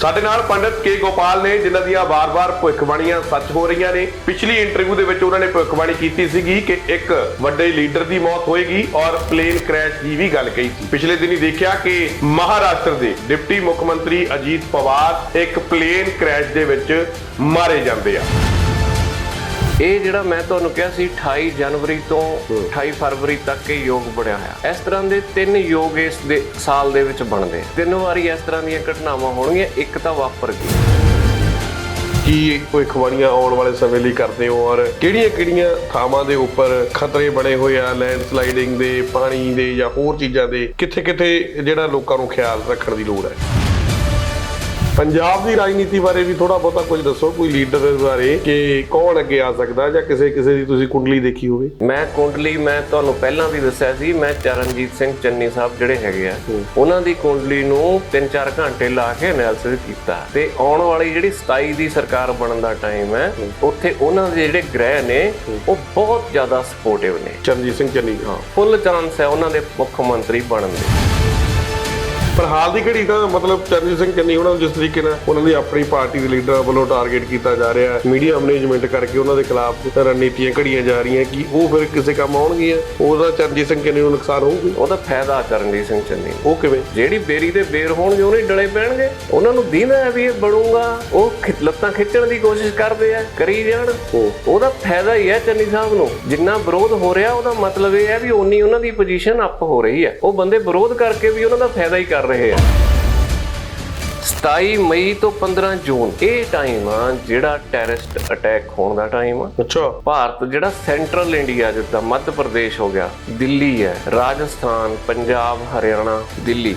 ਸਾਡੇ ਨਾਲ ਪੰਡਿਤ ਕੇ ਗੋਪਾਲ ਨੇ, ਜਿਨ੍ਹਾਂ ਦੀਆਂ ਵਾਰ-ਵਾਰ ਭਵਿੱਖਬਾਣੀਆਂ ਸੱਚ ਹੋ ਰਹੀਆਂ ਨੇ। ਪਿਛਲੀ ਇੰਟਰਵਿਊ ਦੇ ਵਿੱਚ ਉਹਨਾਂ ਨੇ ਭਵਿੱਖਬਾਣੀ ਕੀਤੀ ਸੀਗੀ ਕਿ ਇੱਕ ਵੱਡੇ ਲੀਡਰ ਦੀ ਮੌਤ ਹੋਏਗੀ ਔਰ ਪਲੇਨ ਕ੍ਰੈਸ਼ ਦੀ ਵੀ ਗੱਲ ਕਹੀ ਸੀ। ਪਿਛਲੇ ਦਿਨੀ ਦੇਖਿਆ ਕਿ ਮਹਾਰਾਸ਼ਟਰ ਦੇ ਡਿਪਟੀ ਮੁੱਖ ਮੰਤਰੀ ਅਜੀਤ ਪਵਾਰ ਇੱਕ ਪਲੇਨ ਕ੍ਰੈਸ਼ ਦੇ ਵਿੱਚ ਮਾਰੇ ਜਾਂਦੇ ਆ। ਇਹ ਜਿਹੜਾ ਮੈਂ ਤੁਹਾਨੂੰ ਕਿਹਾ ਸੀ 28 ਜਨਵਰੀ ਤੋਂ 28 ਫਰਵਰੀ ਤੱਕ ਇਹ ਯੋਗ ਬਣਿਆ ਹੋਇਆ। ਇਸ ਤਰ੍ਹਾਂ ਦੇ ਤਿੰਨ ਯੋਗ ਇਸ ਦੇ ਸਾਲ ਦੇ ਵਿੱਚ ਬਣਦੇ। ਤਿੰਨ ਵਾਰੀ ਇਸ ਤਰ੍ਹਾਂ ਦੀਆਂ ਘਟਨਾਵਾਂ ਹੋਣਗੀਆਂ ਇੱਕ ਤਾਂ ਵਾਪਰ ਗਈ। ਕੀ ਭਵਿੱਖਬਾਣੀਆਂ ਆਉਣ ਵਾਲੇ ਸਮੇਂ ਲਈ ਕਰਦੇ ਹੋ? ਔਰ ਕਿਹੜੀਆਂ-ਕਿਹੜੀਆਂ ਥਾਵਾਂ ਦੇ ਉੱਪਰ ਖਤਰੇ ਬਣੇ ਹੋਏ ਆ? ਲੈਂਡਸਲਾਈਡਿੰਗ ਦੇ ਪਾਣੀ ਦੇ ਜਾਂ ਹੋਰ ਚੀਜ਼ਾਂ ਦੇ? ਕਿੱਥੇ-ਕਿੱਥੇ ਜਿਹੜਾ ਲੋਕਾਂ ਨੂੰ ਖਿਆਲ ਰੱਖਣ ਦੀ ਲੋੜ ਹੈ? ਪੰਜਾਬ ਦੀ ਰਾਜਨੀਤੀ ਬਾਰੇ ਵੀ ਥੋੜਾ ਬਹੁਤਾ ਕੁਝ ਦੱਸੋ ਕੋਈ ਲੀਡਰ ਬਾਰੇ ਕਿ ਕੌਣ ਅੱਗੇ ਆ ਸਕਦਾ ਜਾਂ ਕਿਸੇ ਕਿਸੇ ਦੀ ਤੁਸੀਂ ਕੁੰਡਲੀ ਦੇਖੀ ਹੋਵੇ? ਮੈਂ ਕੁੰਡਲੀ ਮੈਂ ਤੁਹਾਨੂੰ ਪਹਿਲਾਂ ਵੀ ਦੱਸਿਆ ਸੀ ਮੈਂ ਚਰਨਜੀਤ ਸਿੰਘ ਚੰਨੀ ਸਾਹਿਬ ਜਿਹੜੇ ਹੈਗੇ ਆ ਉਹਨਾਂ ਦੀ ਕੁੰਡਲੀ ਨੂੰ 3-4 ਘੰਟੇ ਲਾ ਕੇ ਐਨਾਲਿਸਿਸ ਕੀਤਾ। ਤੇ ਆਉਣ ਵਾਲੀ ਜਿਹੜੀ 27 ਦੀ ਸਰਕਾਰ ਬਣਨ ਦਾ ਟਾਈਮ ਹੈ ਉੱਥੇ ਉਹਨਾਂ ਦੇ ਜਿਹੜੇ ਗ੍ਰਹਿ ਨੇ ਉਹ ਬਹੁਤ ਜ਼ਿਆਦਾ ਸਪੋਰਟਿਵ ਨੇ। ਚਰਨਜੀਤ ਸਿੰਘ ਚੰਨੀ ਹਾਂ। ਫੁੱਲ ਚਾਂਸ ਹੈ ਉਹਨਾਂ ਦੇ ਮੁੱਖ ਮੰਤਰੀ ਬਣਨ ਦੇ। ਪਰ ਹਾਲ ਦੀ ਘੜੀ ਤਾਂ ਮਤਲਬ ਚਰਨਜੀਤ ਸਿੰਘ ਚੰਨੀ ਉਹਨਾਂ ਨੂੰ ਜਿਸ ਤਰੀਕੇ ਨਾਲ ਉਹਨਾਂ ਦੀ ਆਪਣੀ ਪਾਰਟੀ ਦੇ ਲੀਡਰਾਂ ਵੱਲੋਂ ਟਾਰਗੇਟ ਕੀਤਾ ਜਾ ਰਿਹਾ ਹੈ ਮੀਡੀਆ ਮੈਨੇਜਮੈਂਟ ਕਰਕੇ ਉਹਨਾਂ ਦੇ ਖਿਲਾਫ ਰਣਨੀਤੀਆਂ ਘੜੀਆਂ ਜਾ ਰਹੀਆਂ ਕਿ ਉਹ ਫਿਰ ਕਿਸੇ ਕੰਮ ਆਉਣਗੀਆਂ ਉਹਦਾ ਚਰਨਜੀਤ ਸਿੰਘ ਚੰਨੀ ਨੂੰ ਨੁਕਸਾਨ ਹੋਊਗਾ? ਉਹਦਾ ਫਾਇਦਾ ਚਰਨਜੀਤ ਸਿੰਘ ਚੰਨੀ। ਉਹ ਕਿਵੇਂ? ਜਿਹੜੀ ਬੇਰੀ ਤੇ ਬੇਰ ਹੋਣਗੇ ਉਹਨੇ ਡਲੇ ਪੈਣਗੇ। ਉਹਨਾਂ ਨੂੰ ਦੀਨਾ ਹੈ ਵੀ ਇਹ ਬਣੂਗਾ। ਉਹ ਲੱਤਾਂ ਖਿੱਚਣ ਦੀ ਕੋਸ਼ਿਸ਼ ਕਰਦੇ ਆ ਕਰੀ ਜਾਣ। ਉਹਦਾ ਫਾਇਦਾ ਹੀ ਹੈ ਚੰਨੀ ਸਾਹਿਬ ਨੂੰ। ਜਿੰਨਾ ਵਿਰੋਧ ਹੋ ਰਿਹਾ ਉਹਦਾ ਮਤਲਬ ਇਹ ਹੈ ਵੀ ਓਨੀ ਉਹਨਾਂ ਦੀ ਪੋਜੀਸ਼ਨ ਅਪ ਹੋ ਰਹੀ ਹੈ। ਉਹ ਬੰਦੇ ਵਿਰੋਧ ਕਰਕੇ ਵੀ ਉਹਨਾਂ ਦਾ ਫਾਇਦਾ ਹੀ ਕਰ ਰਹੇ ਆ। 27 ਮਈ ਤੋਂ 15 ਜੂਨ ਇਹ ਟਾਈਮ ਆ ਜਿਹੜਾ ਟੈਰਰਿਸਟ ਅਟੈਕ ਹੋਣ ਦਾ ਟਾਈਮ ਆ। ਅੱਛਾ। ਭਾਰਤ ਜਿਹੜਾ ਸੈਂਟਰਲ ਇੰਡੀਆ ਜਿੱਦਾਂ ਮੱਧ ਪ੍ਰਦੇਸ਼ ਹੋ ਗਿਆ ਦਿੱਲੀ ਹੈ ਰਾਜਸਥਾਨ ਪੰਜਾਬ ਹਰਿਆਣਾ ਦਿੱਲੀ।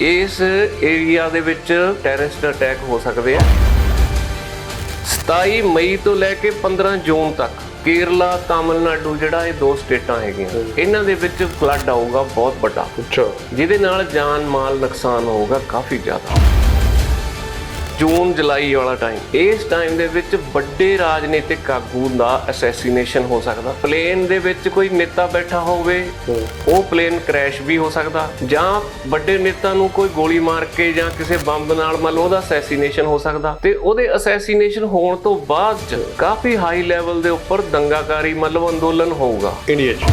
ਇਸ ਏਰੀਆ ਦੇ ਵਿੱਚ ਟੈਰਰਿਸਟ ਅਟੈਕ ਹੋ ਸਕਦੇ ਆ। 27 ਮਈ ਤੋਂ ਲੈ ਕੇ 15 ਜੂਨ ਤੱਕ ਕੇਰਲਾ ਤਾਮਿਲਨਾਡੂ ਜਿਹੜਾ ਇਹ ਦੋ ਸਟੇਟਾਂ ਹੈਗੀਆਂ। ਇਹਨਾਂ ਦੇ ਵਿੱਚ ਫਲੱਡ ਆਊਗਾ ਬਹੁਤ ਵੱਡਾ। ਅੱਛਾ। ਜਿਹਦੇ ਨਾਲ ਜਾਨ ਮਾਲ ਨੁਕਸਾਨ ਹੋਊਗਾ ਕਾਫੀ ਜ਼ਿਆਦਾ। ਜੂਨ ਜੁਲਾਈ ਵਾਲਾ ਟਾਈਮ ਇਸ ਟਾਈਮ ਦੇ ਵਿੱਚ ਵੱਡੇ ਰਾਜਨੀਤਿਕ ਆਗੂ ਦਾ ਅਸੈਸੀਨੇਸ਼ਨ ਹੋ ਸਕਦਾ। ਪਲੇਨ ਦੇ ਵਿੱਚ ਕੋਈ ਨੇਤਾ ਬੈਠਾ ਹੋਵੇ ਉਹ ਪਲੇਨ ਕ੍ਰੈਸ਼ ਵੀ ਹੋ ਸਕਦਾ। ਜਾਂ ਵੱਡੇ ਨੇਤਾ ਨੂੰ ਕੋਈ ਗੋਲੀ ਮਾਰ ਕੇ ਜਾਂ ਕਿਸੇ ਬੰਬ ਨਾਲ ਮੰਨ ਲਓ ਉਹਦਾ ਅਸੈਸੀਨੇਸ਼ਨ ਹੋ ਸਕਦਾ। ਤੇ ਉਹਦੇ ਅਸੈਸੀਨੇਸ਼ਨ ਹੋਣ ਤੋਂ ਬਾਅਦ ਚ ਕਾਫੀ ਹਾਈ ਲੈਵਲ ਦੇ ਉੱਪਰ ਦੰਗਾਕਾਰੀ ਮਤਲਬ ਅੰਦੋਲਨ ਹੋਊਗਾ। ਇੰਡੀਆ 'ਚ।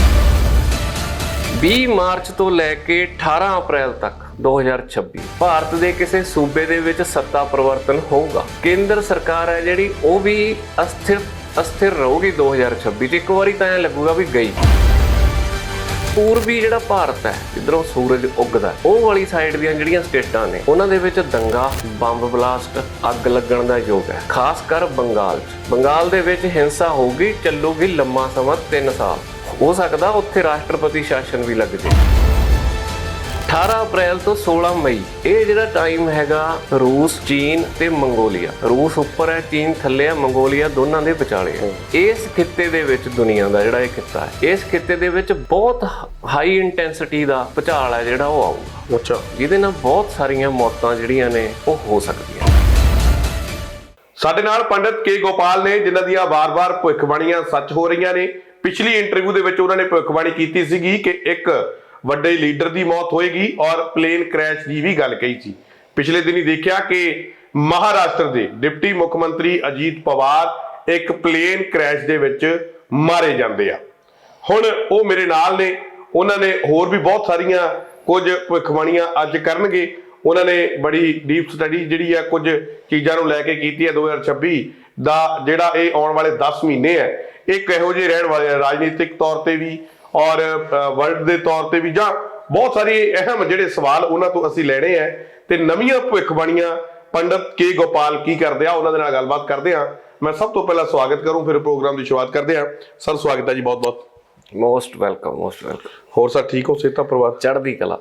20 ਮਾਰਚ ਤੋਂ ਲੈ ਕੇ 18 ਅਪ੍ਰੈਲ ਤੱਕ 2026 ਭਾਰਤ ਦੇ ਕਿਸੇ ਸੂਬੇ ਦੇ ਵਿੱਚ ਸੱਤਾ ਪਰਿਵਰਤਨ ਹੋਊਗਾ। ਕੇਂਦਰ ਸਰਕਾਰ ਹੈ ਜਿਹੜੀ, ਉਹ ਵੀ ਅਸਥਿਰ ਅਸਥਿਰ ਰਹੂਗੀ 2026 ਚ। ਇੱਕ ਵਾਰੀ ਤਾਂ ਐ ਲੱਗੂਗਾ ਵੀ ਗਈ। ਪੂਰਬੀ ਜਿਹੜਾ ਭਾਰਤ ਹੈ, ਜਿੱਧਰੋਂ ਸੂਰਜ ਉੱਗਦਾ ਉਹ ਵਾਲੀ ਸਾਈਡ ਦੀਆਂ ਜਿਹੜੀਆਂ ਸਟੇਟਾਂ ਨੇ, ਉਹਨਾਂ ਦੇ ਵਿੱਚ ਦੰਗਾ, ਬੰਬ ਬਲਾਸਟ, ਅੱਗ ਲੱਗਣ ਦਾ ਯੋਗ ਹੈ। ਖਾਸ ਕਰ ਬੰਗਾਲ 'ਚ। ਬੰਗਾਲ ਦੇ ਵਿੱਚ ਹਿੰਸਾ ਹੋਊਗੀ, ਚੱਲੂਗੀ ਲੰਮਾ ਸਮਾਂ 3 ਸਾਲ। ਹੋ ਸਕਦਾ ਉੱਥੇ ਰਾਸ਼ਟਰਪਤੀ ਸ਼ਾਸਨ ਵੀ ਲੱਗ ਜੇ 18 ਅਪ੍ਰੈਲ ਤੋਂ 16 ਮਈ। ਇਹ ਜਿਹੜਾ ਟਾਈਮ ਹੈਗਾ ਰੂਸ ਚੀਨ ਤੇ ਮੰਗੋਲੀਆ। ਰੂਸ ਉੱਪਰ ਹੈ ਚੀਨ ਥੱਲੇ ਹੈ ਮੰਗੋਲੀਆ ਦੋਨਾਂ ਦੇ ਵਿਚਾਲੇ ਹੈ। ਇਸ ਖਿੱਤੇ ਦੇ ਵਿੱਚ ਦੁਨੀਆ ਦਾ ਜਿਹੜਾ ਇਹ ਖਿੱਤਾ ਹੈ ਇਸ ਖਿੱਤੇ ਦੇ ਵਿੱਚ ਬਹੁਤ ਹਾਈ ਇੰਟੈਂਸਿਟੀ ਦਾ ਭੁਚਾਲ ਹੈ ਜਿਹੜਾ ਉਹ ਆਊਗਾ। ਅੱਛਾ। ਜਿਹਦੇ ਨਾਲ ਬਹੁਤ ਸਾਰੀਆਂ ਮੌਤਾਂ ਜਿਹੜੀਆਂ ਨੇ ਉਹ ਹੋ ਸਕਦੀਆਂ ਸਾਡੇ ਨਾਲ ਪੰਡਿਤ ਕੇ ਗੋਪਾਲ ਨੇ ਜਿਨ੍ਹਾਂ ਦੀਆਂ ਵਾਰ-ਵਾਰ ਭਵਿੱਖਬਾਣੀਆਂ ਸੱਚ ਹੋ ਰਹੀਆਂ ਨੇ। ਪਿਛਲੀ ਇੰਟਰਵਿਊ ਦੇ ਵਿੱਚ ਉਹਨਾਂ ਨੇ ਭਵਿੱਖਬਾਣੀ ਕੀਤੀ ਸੀਗੀ ਕਿ ਇੱਕ ਵੱਡੇ ਲੀਡਰ ਦੀ ਮੌਤ ਹੋਏਗੀ ਔਰ ਪਲੇਨ ਕ੍ਰੈਸ਼ ਦੀ ਵੀ ਗੱਲ ਕਹੀ ਸੀ। ਪਿਛਲੇ ਦਿਨੀ ਦੇਖਿਆ ਕਿ ਮਹਾਰਾਸ਼ਟਰ ਦੇ ਡਿਪਟੀ ਮੁੱਖ ਮੰਤਰੀ ਅਜੀਤ ਪਵਾਰ ਇੱਕ ਪਲੇਨ ਕ੍ਰੈਸ਼ ਦੇ ਵਿੱਚ ਮਾਰੇ ਜਾਂਦੇ ਆ। ਹੁਣ ਉਹ ਮੇਰੇ ਨਾਲ ਨੇ। ਉਹਨਾਂ ਨੇ ਹੋਰ ਵੀ ਬਹੁਤ ਸਾਰੀਆਂ ਕੁਝ ਭਵਿੱਖਬਾਣੀਆਂ ਅੱਜ ਕਰਨਗੇ। ਉਹਨਾਂ ਨੇ ਬੜੀ ਡੀਪ ਸਟੱਡੀ ਜਿਹੜੀ ਆ ਕੁਝ ਚੀਜ਼ਾਂ ਨੂੰ ਲੈ ਕੇ ਕੀਤੀ ਹੈ 2026 ਦਾ, ਜਿਹੜਾ ਇਹ ਆਉਣ ਵਾਲੇ 10 ਮਹੀਨੇ ਹੈ ਇਹ ਕਿਹੋ ਜਿਹੇ ਰਹਿਣ ਵਾਲੇ ਆ? ਰਾਜਨੀਤਿਕ ਤੌਰ ਤੇ ਵੀ ਔਰ ਵਰਲਡ ਦੇ ਤੌਰ ਤੇ ਵੀ ਜਾਂ ਬਹੁਤ ਸਾਰੇ ਅਹਿਮ ਜਿਹੜੇ ਸਵਾਲ ਉਹਨਾਂ ਤੋਂ ਅਸੀਂ ਲੈਣੇ ਆ ਤੇ ਨਵੀਆਂ ਭਵਿੱਖਬਾਣੀਆਂ ਪੰਡਤ ਕੇ ਗੋਪਾਲ ਕੀ ਕਰਦੇ ਆ ਉਹਨਾਂ ਦੇ ਨਾਲ ਗੱਲਬਾਤ ਕਰਦੇ ਆ। ਮੈਂ ਸਭ ਤੋਂ ਪਹਿਲਾਂ ਸਵਾਗਤ ਕਰੂੰ ਫਿਰ ਪ੍ਰੋਗਰਾਮ ਦੀ ਸ਼ੁਰੂਆਤ ਕਰਦੇ ਆ। ਸਰ ਸਵਾਗਤ ਹੈ ਜੀ ਬਹੁਤ ਬਹੁਤ। ਮੋਸਟ ਵੈਲਕਮ ਮੋਸਟ ਵੈਲਕਮ ਹੋਰ ਸਰ ਠੀਕ ਹੋ ਸੇਤਾ ਪਰਿਵਾਰ? ਚੜ੍ਹਦੀ ਕਲਾ।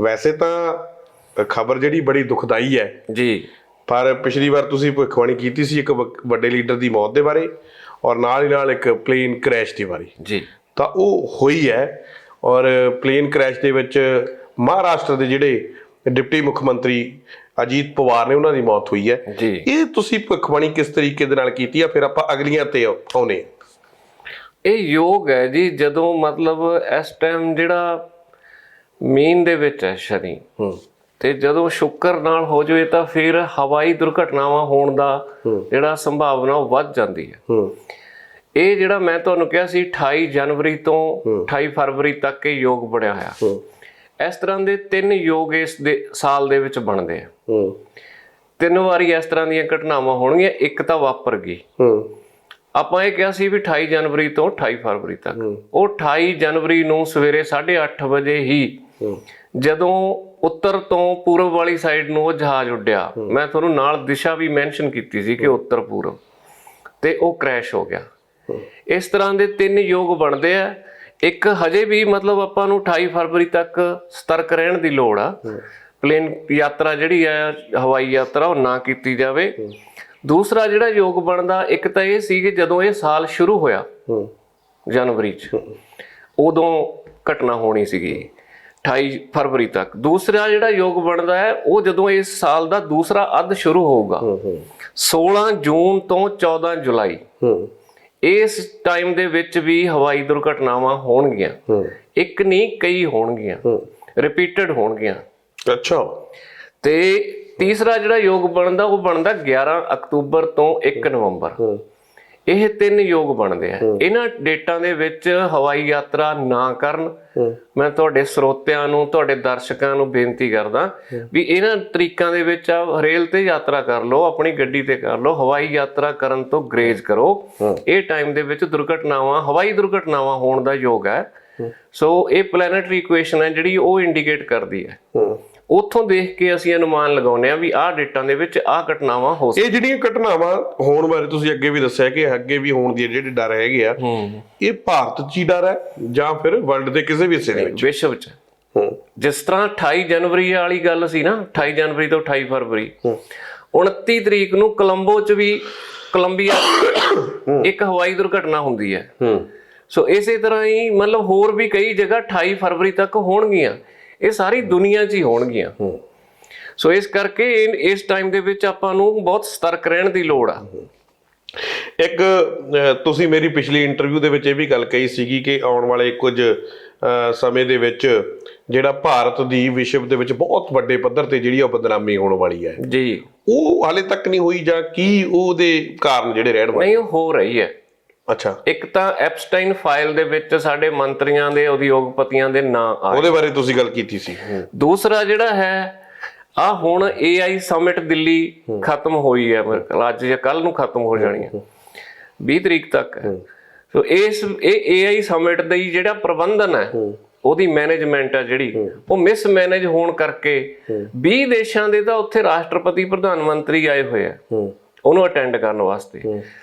ਵੈਸੇ ਤਾਂ ਖਬਰ ਜਿਹੜੀ ਬੜੀ ਦੁਖਦਾਈ ਹੈ ਜੀ। ਪਰ ਪਿਛਲੀ ਵਾਰ ਤੁਸੀਂ ਭਵਿੱਖਬਾਣੀ ਕੀਤੀ ਸੀ ਇੱਕ ਵੱਡੇ ਲੀਡਰ ਦੀ ਮੌਤ ਦੇ ਬਾਰੇ ਔਰ ਨਾਲ ਹੀ ਨਾਲ ਇੱਕ ਪਲੇਨ ਕ੍ਰੈਸ਼ ਦੇ ਬਾਰੇ। ਜੀ। ਤਾਂ ਉਹ ਹੋਈ ਹੈ ਔਰ ਪਲੇਨ ਕ੍ਰੈਸ਼ ਦੇ ਵਿੱਚ ਮਹਾਰਾਸ਼ਟਰ ਦੇ ਜਿਹੜੇ ਡਿਪਟੀ ਮੁੱਖ ਮੰਤਰੀ ਅਜੀਤ ਪਵਾਰ ਨੇ ਉਹਨਾਂ ਦੀ ਮੌਤ ਹੋਈ ਹੈ। ਇਹ ਤੁਸੀਂ ਭਵਿੱਖਬਾਣੀ ਕਿਸ ਤਰੀਕੇ ਦੇ ਨਾਲ ਕੀਤੀ ਆ? ਫਿਰ ਆਪਾਂ ਅਗਲੀਆਂ ਤੇ ਆਉਨੇ ਇਹ ਯੋਗ ਹੈ ਜੀ ਜਦੋਂ ਮਤਲਬ ਇਸ ਟਾਈਮ ਜਿਹੜਾ ਮੀਨ ਦੇ ਵਿੱਚ ਹੈ ਸ਼ਨੀ ਤੇ ਜਦੋਂ ਸ਼ੁਕਰ ਨਾਲ ਹੋ ਜਾਵੇ ਤਾਂ ਫਿਰ ਹਵਾਈ ਦੁਰਘਟਨਾਵਾਂ ਹੋਣ ਦਾ ਜਿਹੜਾ ਸੰਭਾਵਨਾ ਉਹ ਵੱਧ ਜਾਂਦੀ ਹੈ। ਹੂੰ। ਇਹ ਜਿਹੜਾ ਮੈਂ ਤੁਹਾਨੂੰ ਕਿਹਾ ਸੀ 28 ਜਨਵਰੀ ਤੋਂ 28 ਫਰਵਰੀ ਤੱਕ ਇਹ ਯੋਗ ਬਣਿਆ ਹੋਇਆ। ਇਸ ਤਰ੍ਹਾਂ ਦੇ ਤਿੰਨ ਯੋਗ ਇਸ ਦੇ ਸਾਲ ਦੇ ਵਿੱਚ ਬਣਦੇ ਆ। ਤਿੰਨ ਵਾਰੀ ਇਸ ਤਰ੍ਹਾਂ ਦੀਆਂ ਘਟਨਾਵਾਂ ਹੋਣਗੀਆਂ ਇੱਕ ਤਾਂ ਵਾਪਰ ਗਈ। ਆਪਾਂ ਇਹ ਕਿਹਾ ਸੀ ਵੀ 28 ਜਨਵਰੀ ਤੋਂ 28 ਫਰਵਰੀ ਤੱਕ। ਉਹ 28 ਜਨਵਰੀ ਨੂੰ ਸਵੇਰੇ 8:30 ਵਜੇ ਹੀ ਜਦੋਂ ਉੱਤਰ ਤੋਂ ਪੂਰਬ ਵਾਲੀ ਸਾਈਡ ਨੂੰ ਉਹ ਜਹਾਜ਼ ਉੱਡਿਆ ਮੈਂ ਤੁਹਾਨੂੰ ਨਾਲ ਦਿਸ਼ਾ ਵੀ ਮੈਂਸ਼ਨ ਕੀਤੀ ਸੀ ਕਿ ਉੱਤਰ ਪੂਰਬ ਤੇ ਉਹ ਕ੍ਰੈਸ਼ ਹੋ ਗਿਆ। ਇਸ ਤਰ੍ਹਾਂ ਦੇ ਤਿੰਨ ਯੋਗ ਬਣਦੇ ਆ। ਇੱਕ ਹਜੇ ਵੀ ਮਤਲਬ ਆਪਾਂ ਨੂੰ 28 ਫਰਵਰੀ ਤੱਕ ਸਤਰਕ ਰਹਿਣ ਦੀ ਲੋੜ ਆ। ਪਲੇਨ ਯਾਤਰਾ ਜਿਹੜੀ ਆ ਹਵਾਈ ਯਾਤਰਾ ਉਹ ਨਾ ਕੀਤੀ ਜਾਵੇ। ਦੂਸਰਾ ਜਿਹੜਾ ਯੋਗ ਬਣਦਾ ਇੱਕ ਤਾਂ ਇਹ ਸੀ ਕਿ ਜਦੋਂ ਇਹ ਸਾਲ ਸ਼ੁਰੂ ਹੋਇਆ ਜਨਵਰੀ ਚ ਉਦੋਂ ਘਟਨਾ ਹੋਣੀ ਸੀਗੀ 28 ਫਰਵਰੀ ਤੱਕ। ਦੂਸਰਾ ਜਿਹੜਾ ਯੋਗ ਬਣਦਾ ਹੈ ਉਹ ਜਦੋਂ ਇਸ ਸਾਲ ਦਾ ਦੂਸਰਾ ਅੱਧ ਸ਼ੁਰੂ ਹੋਊਗਾ 16 ਜੂਨ ਤੋਂ 14 ਜੁਲਾਈ। ਇਸ ਟਾਈਮ ਦੇ ਵਿੱਚ ਵੀ ਹਵਾਈ ਦੁਰਘਟਨਾਵਾਂ ਹੋਣਗੀਆਂ। ਇੱਕ ਨਹੀਂ ਕਈ ਹੋਣਗੀਆਂ। ਰਿਪੀਟਡ ਹੋਣਗੀਆਂ। ਅੱਛਾ। ਤੇ ਤੀਸਰਾ ਜਿਹੜਾ ਯੋਗ ਬਣਦਾ ਉਹ ਬਣਦਾ 11 ਅਕਤੂਬਰ ਤੋਂ 1 ਨਵੰਬਰ। ਇਹ ਤਿੰਨ ਯੋਗ ਬਣਦੇ ਆ। ਇਹਨਾਂ ਡੇਟਾਂ ਦੇ ਵਿੱਚ ਹਵਾਈ ਯਾਤਰਾ ਨਾ ਕਰਨ ਮੈਂ ਤੁਹਾਡੇ ਸਰੋਤਿਆਂ ਨੂੰ ਤੁਹਾਡੇ ਦਰਸ਼ਕਾਂ ਨੂੰ ਬੇਨਤੀ ਕਰਦਾ ਵੀ ਇਹਨਾਂ ਤਰੀਕਾਂ ਦੇ ਵਿੱਚ ਆ ਰੇਲ ਤੇ ਯਾਤਰਾ ਕਰ ਲਓ ਆਪਣੀ ਗੱਡੀ ਤੇ ਕਰ ਲਓ ਹਵਾਈ ਯਾਤਰਾ ਕਰਨ ਤੋਂ ਗਰੇਜ਼ ਕਰੋ। ਇਹ ਟਾਈਮ ਦੇ ਵਿੱਚ ਦੁਰਘਟਨਾਵਾਂ ਹਵਾਈ ਦੁਰਘਟਨਾਵਾਂ ਹੋਣ ਦਾ ਯੋਗ ਹੈ। ਸੋ ਇਹ ਪਲੈਨੇਟਰੀ ਇਕੁਏਸ਼ਨ ਹੈ ਜਿਹੜੀ ਉਹ ਇੰਡੀਕੇਟ ਕਰਦੀ ਹੈ। ਹੂੰ। ਉੱਥੋਂ ਦੇਖ ਕੇ ਅਸੀਂ ਅਨੁਮਾਨ ਲਗਾਉਂਦੇ ਆ ਵੀ ਆਹ ਡੇਟਾਂ ਦੇ ਵਿੱਚ ਆਹ ਘਟਨਾਵਾਂ ਹੋ ਇਹ ਜਿਹੜੀਆਂ ਘਟਨਾਵਾਂ ਹੋਣ ਬਾਰੇ ਤੁਸੀਂ ਅੱਗੇ ਵੀ ਦੱਸਿਆ ਕਿ ਅੱਗੇ ਵੀ ਹੋਣ ਦੀ ਜਿਹੜੇ ਡਰ ਹੈਗੇ ਆ ਇਹ ਭਾਰਤ 'ਚ ਹੀ ਡਰ ਹੈ ਜਾਂ ਫਿਰ ਵਰਲਡ ਦੇ ਕਿਸੇ ਵੀ ਹਿੱਸੇ ਦੇ ਵਿੱਚ? ਵਿਸ਼ਵ 'ਚ। ਜਿਸ ਤਰ੍ਹਾਂ 28 ਜਨਵਰੀ ਵਾਲੀ ਗੱਲ ਸੀ ਨਾ 28 ਜਨਵਰੀ ਤੋਂ 28 ਫਰਵਰੀ। 29 ਤਰੀਕ ਨੂੰ ਕੋਲੰਬੋ 'ਚ ਵੀ ਕੋਲੰਬੀਆ ਇੱਕ ਹਵਾਈ ਦੁਰਘਟਨਾ ਹੁੰਦੀ ਹੈ। ਹੂੰ। ਸੋ ਇਸੇ ਤਰ੍ਹਾਂ ਹੀ ਮਤਲਬ ਹੋਰ ਵੀ ਕਈ ਜਗ੍ਹਾ 28 ਫਰਵਰੀ ਤੱਕ ਹੋਣਗੀਆਂ। ਇਹ ਸਾਰੀ ਦੁਨੀਆ 'ਚ ਹੀ ਹੋਣਗੀਆਂ। ਸੋ ਇਸ ਕਰਕੇ ਇਸ ਟਾਈਮ ਦੇ ਵਿੱਚ ਆਪਾਂ ਨੂੰ ਬਹੁਤ ਸਤਰਕ ਰਹਿਣ ਦੀ ਲੋੜ ਆ। ਇੱਕ ਤੁਸੀਂ ਮੇਰੀ ਪਿਛਲੀ ਇੰਟਰਵਿਊ ਦੇ ਵਿੱਚ ਇਹ ਵੀ ਗੱਲ ਕਹੀ ਸੀਗੀ ਕਿ ਆਉਣ ਵਾਲੇ ਕੁਝ ਸਮੇਂ ਦੇ ਵਿੱਚ ਜਿਹੜਾ ਭਾਰਤ ਦੀ ਵਿਸ਼ਵ ਦੇ ਵਿੱਚ ਬਹੁਤ ਵੱਡੇ ਪੱਧਰ ਤੇ ਜਿਹੜੀ ਉਹ ਬਦਨਾਮੀ ਹੋਣ ਵਾਲੀ ਹੈ। ਜੀ। ਉਹ ਹਾਲੇ ਤੱਕ ਨਹੀਂ ਹੋਈ ਜਾਂ ਕੀ ਉਹਦੇ ਕਾਰਨ ਜਿਹੜੇ ਰਹਿਣ ਵਾਲੇ? ਨਹੀਂ ਉਹ ਹੋ ਰਹੀ ਹੈ। ਅੱਛਾ। ਇੱਕ ਤਾਂ ਐਪਸਟਾਈਨ ਫਾਈਲ ਦੇ ਵਿੱਚ ਸਾਡੇ ਮੰਤਰੀਆਂ ਦੇ ਉਦਯੋਗਪਤੀਆਂ ਦੇ ਨਾਂ ਆ ਉਹਦੇ ਬਾਰੇ ਤੁਸੀਂ ਗੱਲ ਕੀਤੀ ਸੀ। ਦੂਸਰਾ ਜਿਹੜਾ ਹੈ ਆ ਹੁਣ AI ਸਮਿਟ ਦਿੱਲੀ ਖਤਮ ਹੋਈ ਹੈ ਅੱਜ ਜਾਂ ਕੱਲ ਨੂੰ ਖਤਮ ਹੋ ਜਾਣੀ ਹੈ। 20 ਤਰੀਕ ਤੱਕ। ਸੋ ਇਸ ਇਹ AI ਸਮਿਟ ਦਾ ਜਿਹੜਾ ਪ੍ਰਬੰਧਨ ਹੈ ਉਹਦੀ ਮੈਨੇਜਮੈਂਟ ਹੈ ਜਿਹੜੀ ਉਹ ਮਿਸ ਮੈਨੇਜ ਹੋਣ ਕਰਕੇ 20 ਦੇਸ਼ਾਂ ਦੇ ਤਾਂ ਉੱਥੇ ਰਾਸ਼ਟਰਪਤੀ ਪ੍ਰਧਾਨ ਮੰਤਰੀ ਆਏ ਹੋਏ ਆ। ਉਹਨੂੰ ਅਟੈਂਡ ਕਰਨ ਵਾਸਤੇ।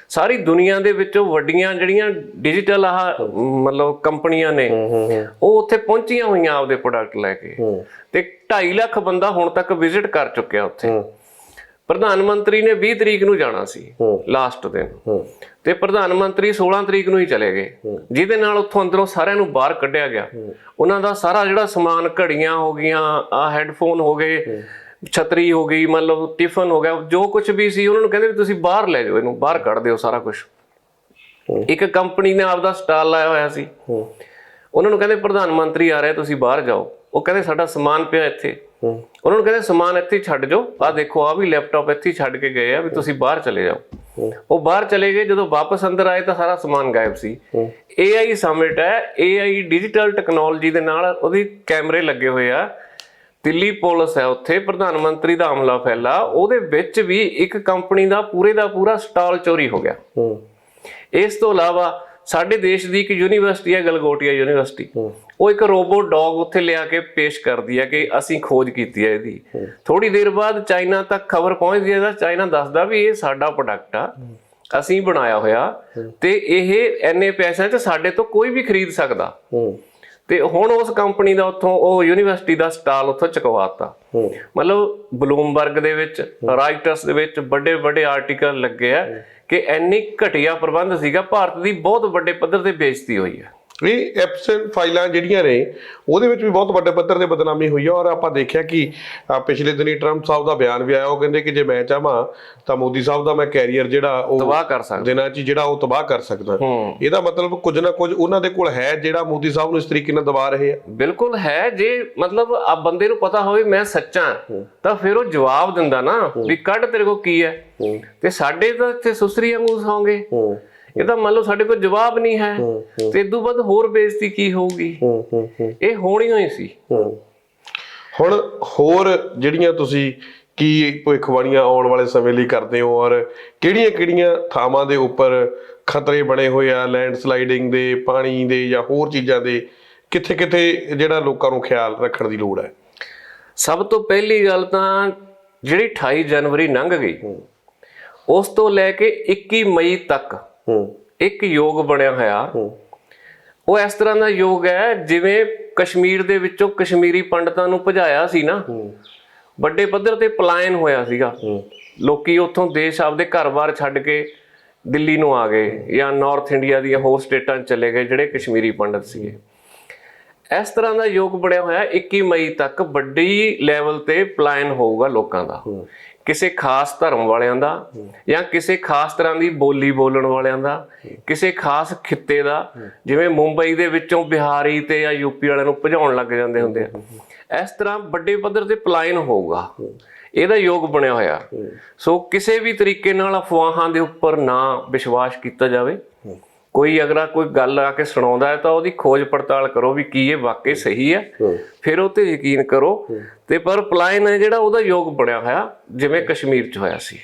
ਸਾਰੀ ਦੁਨੀਆ ਦੇ ਵਿੱਚੋਂ ਵੱਡੀਆਂ ਜਿਹੜੀਆਂ ਡਿਜੀਟਲ ਆਹ ਮਤਲਬ ਕੰਪਨੀਆਂ ਨੇ ਉਹ ਉੱਥੇ ਪਹੁੰਚੀਆਂ ਹੋਈਆਂ ਆਪਦੇ ਪ੍ਰੋਡਕਟ ਲੈ ਕੇ। ਤੇ 2.5 ਲੱਖ ਬੰਦਾ ਹੁਣ ਤੱਕ ਵਿਜ਼ਿਟ ਕਰ ਚੁੱਕਿਆ ਉੱਥੇ। ਪ੍ਰਧਾਨ ਮੰਤਰੀ ਨੇ 20 ਤਰੀਕ ਨੂੰ ਜਾਣਾ ਸੀ ਲਾਸਟ ਦਿਨ। ਤੇ ਪ੍ਰਧਾਨ ਮੰਤਰੀ 16 ਤਰੀਕ ਨੂੰ ਹੀ ਚਲੇ ਗਏ। ਜਿਹਦੇ ਨਾਲ ਉੱਥੋਂ ਅੰਦਰੋਂ ਸਾਰਿਆਂ ਨੂੰ ਬਾਹਰ ਕੱਢਿਆ ਗਿਆ। ਉਹਨਾਂ ਦਾ ਸਾਰਾ ਜਿਹੜਾ ਸਮਾਨ ਘੜੀਆਂ ਹੋ ਗਈਆਂ ਆ ਹੈੱਡਫੋਨ ਹੋ ਗਏ ਛਤਰੀ ਹੋ ਗਈ ਮਤਲਬ ਟਿਫਨ ਹੋ ਗਿਆ ਜੋ ਕੁਝ ਵੀ ਸੀ ਉਹਨਾਂ ਨੂੰ ਕਹਿੰਦੇ ਵੀ ਤੁਸੀਂ ਬਾਹਰ ਲੈ ਜਾਓ ਇਹਨੂੰ ਬਾਹਰ ਕੱਢ ਦਿਓ ਸਾਰਾ ਕੁਝ ਇੱਕ ਕੰਪਨੀ ਨੇ ਆਪਦਾ ਸਟਾਲ ਲਾਇਆ ਹੋਇਆ ਸੀ। ਉਹਨਾਂ ਨੂੰ ਕਹਿੰਦੇ ਪ੍ਰਧਾਨ ਮੰਤਰੀ ਆ ਰਿਹਾ ਤੁਸੀਂ ਬਾਹਰ ਜਾਓ। ਉਹ ਕਹਿੰਦੇ ਸਾਡਾ ਸਮਾਨ ਪਿਆ ਇੱਥੇ। ਉਹਨਾਂ ਨੂੰ ਕਹਿੰਦੇ ਸਮਾਨ ਇੱਥੇ ਛੱਡ ਜਾਓ। ਆ ਦੇਖੋ ਆ ਵੀ ਲੈਪਟਾਪ ਇੱਥੇ ਛੱਡ ਕੇ ਗਏ ਆ ਵੀ ਤੁਸੀਂ ਬਾਹਰ ਚਲੇ ਜਾਓ। ਉਹ ਬਾਹਰ ਚਲੇ ਗਏ ਜਦੋਂ ਵਾਪਸ ਅੰਦਰ ਆਏ ਤਾਂ ਸਾਰਾ ਸਮਾਨ ਗਾਇਬ ਸੀ। AI ਸਮਿਟ ਹੈ AI ਡਿਜੀਟਲ ਟੈਕਨੋਲੋਜੀ ਦੇ ਨਾਲ ਉਹਦੀ ਕੈਮਰੇ ਲੱਗੇ ਹੋਏ ਆ। ਦਿੱਲੀ ਪੁਲਿਸ ਹੈ ਉੱਥੇ ਪ੍ਰਧਾਨ ਮੰਤਰੀ ਦਾ ਹਮਲਾ ਫੈਲਾ ਉਹਦੇ ਵਿੱਚ ਵੀ ਇੱਕ ਕੰਪਨੀ ਦਾ ਪੂਰੇ ਦਾ ਪੂਰਾ ਸਟਾਲ ਚੋਰੀ ਹੋ ਗਿਆ। ਹੂੰ। ਇਸ ਤੋਂ ਇਲਾਵਾ ਸਾਡੇ ਦੇਸ਼ ਦੀ ਇੱਕ ਯੂਨੀਵਰਸਿਟੀ ਹੈ ਗਲਗੋਟੀਆ ਯੂਨੀਵਰਸਿਟੀ। ਉਹ ਇੱਕ ਰੋਬੋਟ ਡੌਗ ਉੱਥੇ ਲਿਆ ਕੇ ਪੇਸ਼ ਕਰਦੀ ਹੈ ਕਿ ਅਸੀਂ ਖੋਜ ਕੀਤੀ ਹੈ ਇਹਦੀ। ਥੋੜੀ ਦੇਰ ਬਾਅਦ ਚਾਈਨਾ ਤੱਕ ਖਬਰ ਪਹੁੰਚਦੀ ਹੈ ਤਾਂ ਚਾਈਨਾ ਦੱਸਦਾ ਵੀ ਇਹ ਸਾਡਾ ਪ੍ਰੋਡਕਟ ਆ। ਅਸੀਂ ਬਣਾਇਆ ਹੋਇਆ ਤੇ ਇਹ ਐਨੇ ਪੈਸਿਆਂ 'ਚ ਸਾਡੇ ਤੋਂ ਕੋਈ ਵੀ ਖਰੀਦ ਸਕਦਾ। ਹੂੰ। ਤੇ ਹੁਣ ਉਸ ਕੰਪਨੀ ਦਾ ਉੱਥੋਂ ਉਹ ਯੂਨੀਵਰਸਿਟੀ ਦਾ ਸਟਾਲ ਉੱਥੋਂ ਚੁਕਵਾਤਾ। ਮਤਲਬ ਬਲੂਮਬਰਗ ਦੇ ਵਿੱਚ ਰਾਈਟਰਸ ਦੇ ਵਿੱਚ ਵੱਡੇ ਵੱਡੇ ਆਰਟੀਕਲ ਲੱਗੇ ਆ ਕਿ ਐਨੀ ਘਟੀਆ ਪ੍ਰਬੰਧ ਸੀਗਾ ਭਾਰਤ ਦੀ ਬਹੁਤ ਵੱਡੇ ਪੱਧਰ ਤੇ ਬੇਇੱਜ਼ਤੀ ਹੋਈ ਹੈ ਇਹ ਐਪਸਨ ਫਾਈਲਾਂ ਜਿਹੜੀਆਂ ਨੇ ਉਹਦੇ ਵਿੱਚ ਵੀ ਬਹੁਤ ਵੱਡੇ ਪੱਧਰ ਤੇ ਬਦਨਾਮੀ ਹੋਈ ਹੈ ਔਰ ਆਪਾਂ ਦੇਖਿਆ ਕਿ ਪਿਛਲੇ ਦਿਨੀ ਟਰੰਪ ਸਾਹਿਬ ਦਾ ਬਿਆਨ ਵੀ ਆਇਆ ਉਹ ਕਹਿੰਦੇ ਕਿ ਜੇ ਮੈਂ ਚਾਹਾਂ ਤਾਂ ਮੋਦੀ ਸਾਹਿਬ ਦਾ ਮੈਂ ਕੈਰੀਅਰ ਜਿਹੜਾ ਉਹ ਤਬਾਹ ਕਰ ਸਕਦਾ। ਦਿਨਾਂ 'ਚ ਜਿਹੜਾ ਉਹ ਤਬਾਹ ਕਰ ਸਕਦਾ। ਇਹਦਾ ਮਤਲਬ ਕੁਝ ਨਾ ਕੁਝ ਉਹਨਾਂ ਦੇ ਕੋਲ ਹੈ ਜਿਹੜਾ ਮੋਦੀ ਸਾਹਿਬ ਨੂੰ ਇਸ ਤਰੀਕੇ ਨਾਲ ਦਬਾ ਰਹੇ ਆ। ਬਿਲਕੁਲ ਹੈ ਜੇ ਮਤਲਬ ਆ ਬੰਦੇ ਨੂੰ ਪਤਾ ਹੋਵੇ ਮੈਂ ਸੱਚਾ ਤਾਂ ਫਿਰ ਉਹ ਜਵਾਬ ਦਿੰਦਾ ਨਾ ਵੀ ਕੱਢ ਤੇਰੇ ਕੋ ਕੀ ਹੈ? ਤੇ ਸਾਡੇ ਤਾਂ ਇੱਥੇ ਸੁਸਰੀ ਵਾਂਗੂ ਸੌਂਗੇ। ਇਹ ਤਾਂ ਮੰਨ ਲਓ ਸਾਡੇ ਕੋਲ ਜਵਾਬ ਨਹੀਂ ਹੈ। ਤੇ ਇਦੋਂ ਬਾਅਦ ਹੋਰ ਬੇਇੱਜ਼ਤੀ ਕੀ ਹੋਊਗੀ? ਇਹ ਹੋਣੀ ਹੋਈ ਸੀ। ਹੁਣ ਹੋਰ ਜਿਹੜੀਆਂ ਤੁਸੀਂ ਕੀ ਭਵਿੱਖਬਾਣੀਆਂ ਆਉਣ ਵਾਲੇ ਸਮੇਂ ਲਈ ਕਰਦੇ ਹੋ ਔਰ ਕਿਹੜੀਆਂ-ਕਿਹੜੀਆਂ ਥਾਵਾਂ ਦੇ ਉੱਪਰ ਖਤਰੇ ਬਣੇ ਹੋਏ ਆ ਲੈਂਡਸਲਾਈਡਿੰਗ ਦੇ ਪਾਣੀ ਦੇ ਜਾਂ ਹੋਰ ਚੀਜ਼ਾਂ ਦੇ ਕਿੱਥੇ-ਕਿੱਥੇ ਜਿਹੜਾ ਲੋਕਾਂ ਨੂੰ ਖਿਆਲ ਰੱਖਣ ਦੀ ਲੋੜ ਹੈ? ਸਭ ਤੋਂ ਪਹਿਲੀ ਗੱਲ ਤਾਂ ਜਿਹੜੀ 28 ਜਨਵਰੀ ਲੰਘ ਗਈ ਉਸ ਤੋਂ ਲੈ ਕੇ 21 ਮਈ ਤੱਕ ਹੂੰ। ਇੱਕ ਯੋਗ ਬਣਿਆ ਹੋਇਆ। ਉਹ ਇਸ ਤਰ੍ਹਾਂ ਦਾ ਯੋਗ ਹੈ ਜਿਵੇਂ ਕਸ਼ਮੀਰ ਦੇ ਵਿੱਚੋਂ ਕਸ਼ਮੀਰੀ ਪੰਡਤਾਂ ਨੂੰ ਭਜਾਇਆ ਸੀ ਨਾ। ਵੱਡੇ ਪੱਧਰ ਤੇ ਪਲਾਇਨ ਹੋਇਆ ਸੀਗਾ। ਲੋਕੀ ਉੱਥੋਂ ਦੇਸ਼ ਆਪਦੇ ਘਰ-ਬਾਰ ਛੱਡ ਕੇ ਦਿੱਲੀ ਨੂੰ ਆ ਗਏ ਜਾਂ ਨਾਰਥ ਇੰਡੀਆ ਦੀਆਂ ਹੋਰ ਸਟੇਟਾਂ 'ਚ ਚਲੇ ਗਏ ਜਿਹੜੇ ਕਸ਼ਮੀਰੀ ਪੰਡਤ ਸੀਗੇ। ਇਸ ਤਰ੍ਹਾਂ ਦਾ ਯੋਗ ਬਣਿਆ ਹੋਇਆ 21 ਮਈ ਤੱਕ ਵੱਡੀ ਲੈਵਲ ਤੇ ਪਲਾਇਨ ਹੋਊਗਾ ਲੋਕਾਂ ਦਾ। ਕਿਸੇ ਖਾਸ ਧਰਮ ਵਾਲਿਆਂ ਦਾ ਜਾਂ ਕਿਸੇ ਖਾਸ ਤਰ੍ਹਾਂ ਦੀ ਬੋਲੀ ਬੋਲਣ ਵਾਲਿਆਂ ਦਾ, ਕਿਸੇ ਖਾਸ ਖਿੱਤੇ ਦਾ, ਜਿਵੇਂ ਮੁੰਬਈ ਦੇ ਵਿੱਚੋਂ ਬਿਹਾਰੀ ਤੇ ਜਾਂ ਯੂਪੀ ਵਾਲਿਆਂ ਨੂੰ ਭਜਾਉਣ ਲੱਗ ਜਾਂਦੇ ਹੁੰਦੇ ਆ। ਇਸ ਤਰ੍ਹਾਂ ਵੱਡੇ ਪੱਧਰ ਤੇ ਪਲਾਇਨ ਹੋਊਗਾ। ਇਹਦਾ ਯੋਗ ਬਣਿਆ ਹੋਇਆ। ਸੋ ਕਿਸੇ ਵੀ ਤਰੀਕੇ ਨਾਲ ਅਫਵਾਹਾਂ ਦੇ ਉੱਪਰ ਨਾ ਵਿਸ਼ਵਾਸ ਕੀਤਾ ਜਾਵੇ। ਕੋਈ ਅਗਰ ਕੋਈ ਗੱਲ ਆ ਕੇ ਸੁਣਾਉਂਦਾ ਹੈ ਤਾਂ ਉਹਦੀ ਖੋਜ ਪੜਤਾਲ ਕਰੋ ਵੀ ਕੀ ਇਹ ਵਾਕਈ ਸਹੀ ਹੈ। ਫਿਰ ਉਹ ਤੇ ਯਕੀਨ ਕਰੋ। ਤੇ ਪਰ ਪਲਾਇਨ ਹੈ ਜਿਹੜਾ ਉਹਦਾ ਯੋਗ ਬਣਿਆ ਹੋਇਆ ਜਿਵੇਂ ਕਸ਼ਮੀਰ 'ਚ ਹੋਇਆ ਸੀ।